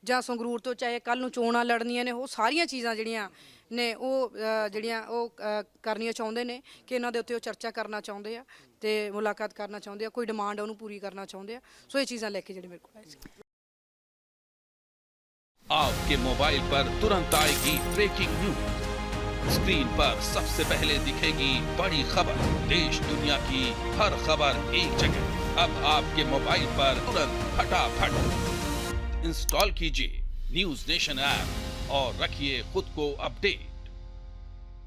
ਜਾਂ ਸੰਗਰੂਰ ਤੋਂ ਚਾਹੇ ਕੱਲ ਨੂੰ ਚੋਣਾਂ ਲੜਨੀਆਂ ਨੇ ਉਹ ਸਾਰੀਆਂ ਚੀਜ਼ਾਂ ਜਿਹੜੀਆਂ ਨੇ ਉਹ ਅ, ਜਿਹੜੀਆਂ ਉਹ ਅ, ਕਰਨੀਆਂ ਚਾਹੁੰਦੇ ਨੇ ਕਿ ਇਹਨਾਂ ਦੇ ਉੱਤੇ ਉਹ ਚਰਚਾ ਕਰਨਾ ਚਾਹੁੰਦੇ ਆ ਤੇ ਮੁਲਾਕਾਤ ਕਰਨਾ ਚਾਹੁੰਦੇ ਆ ਕੋਈ ਡਿਮਾਂਡ ਉਹਨੂੰ ਪੂਰੀ ਕਰਨਾ ਚਾਹੁੰਦੇ ਆ ਸੋ ਇਹ ਚੀਜ਼ਾਂ ਲੈ ਕੇ ਜਿਹੜੇ ਮੇਰੇ ਕੋਲ ਆਏ ਸੀ आपके मोबाइल पर तुरंत आएगी ब्रेकिंग न्यूज स्क्रीन पर सबसे पहले दिखेगी बड़ी खबर देश दुनिया की हर खबर एक जगह अब आपके मोबाइल पर तुरंत फटाफट इंस्टॉल कीजिए न्यूज नेशन ऐप और रखिए खुद को अपडेट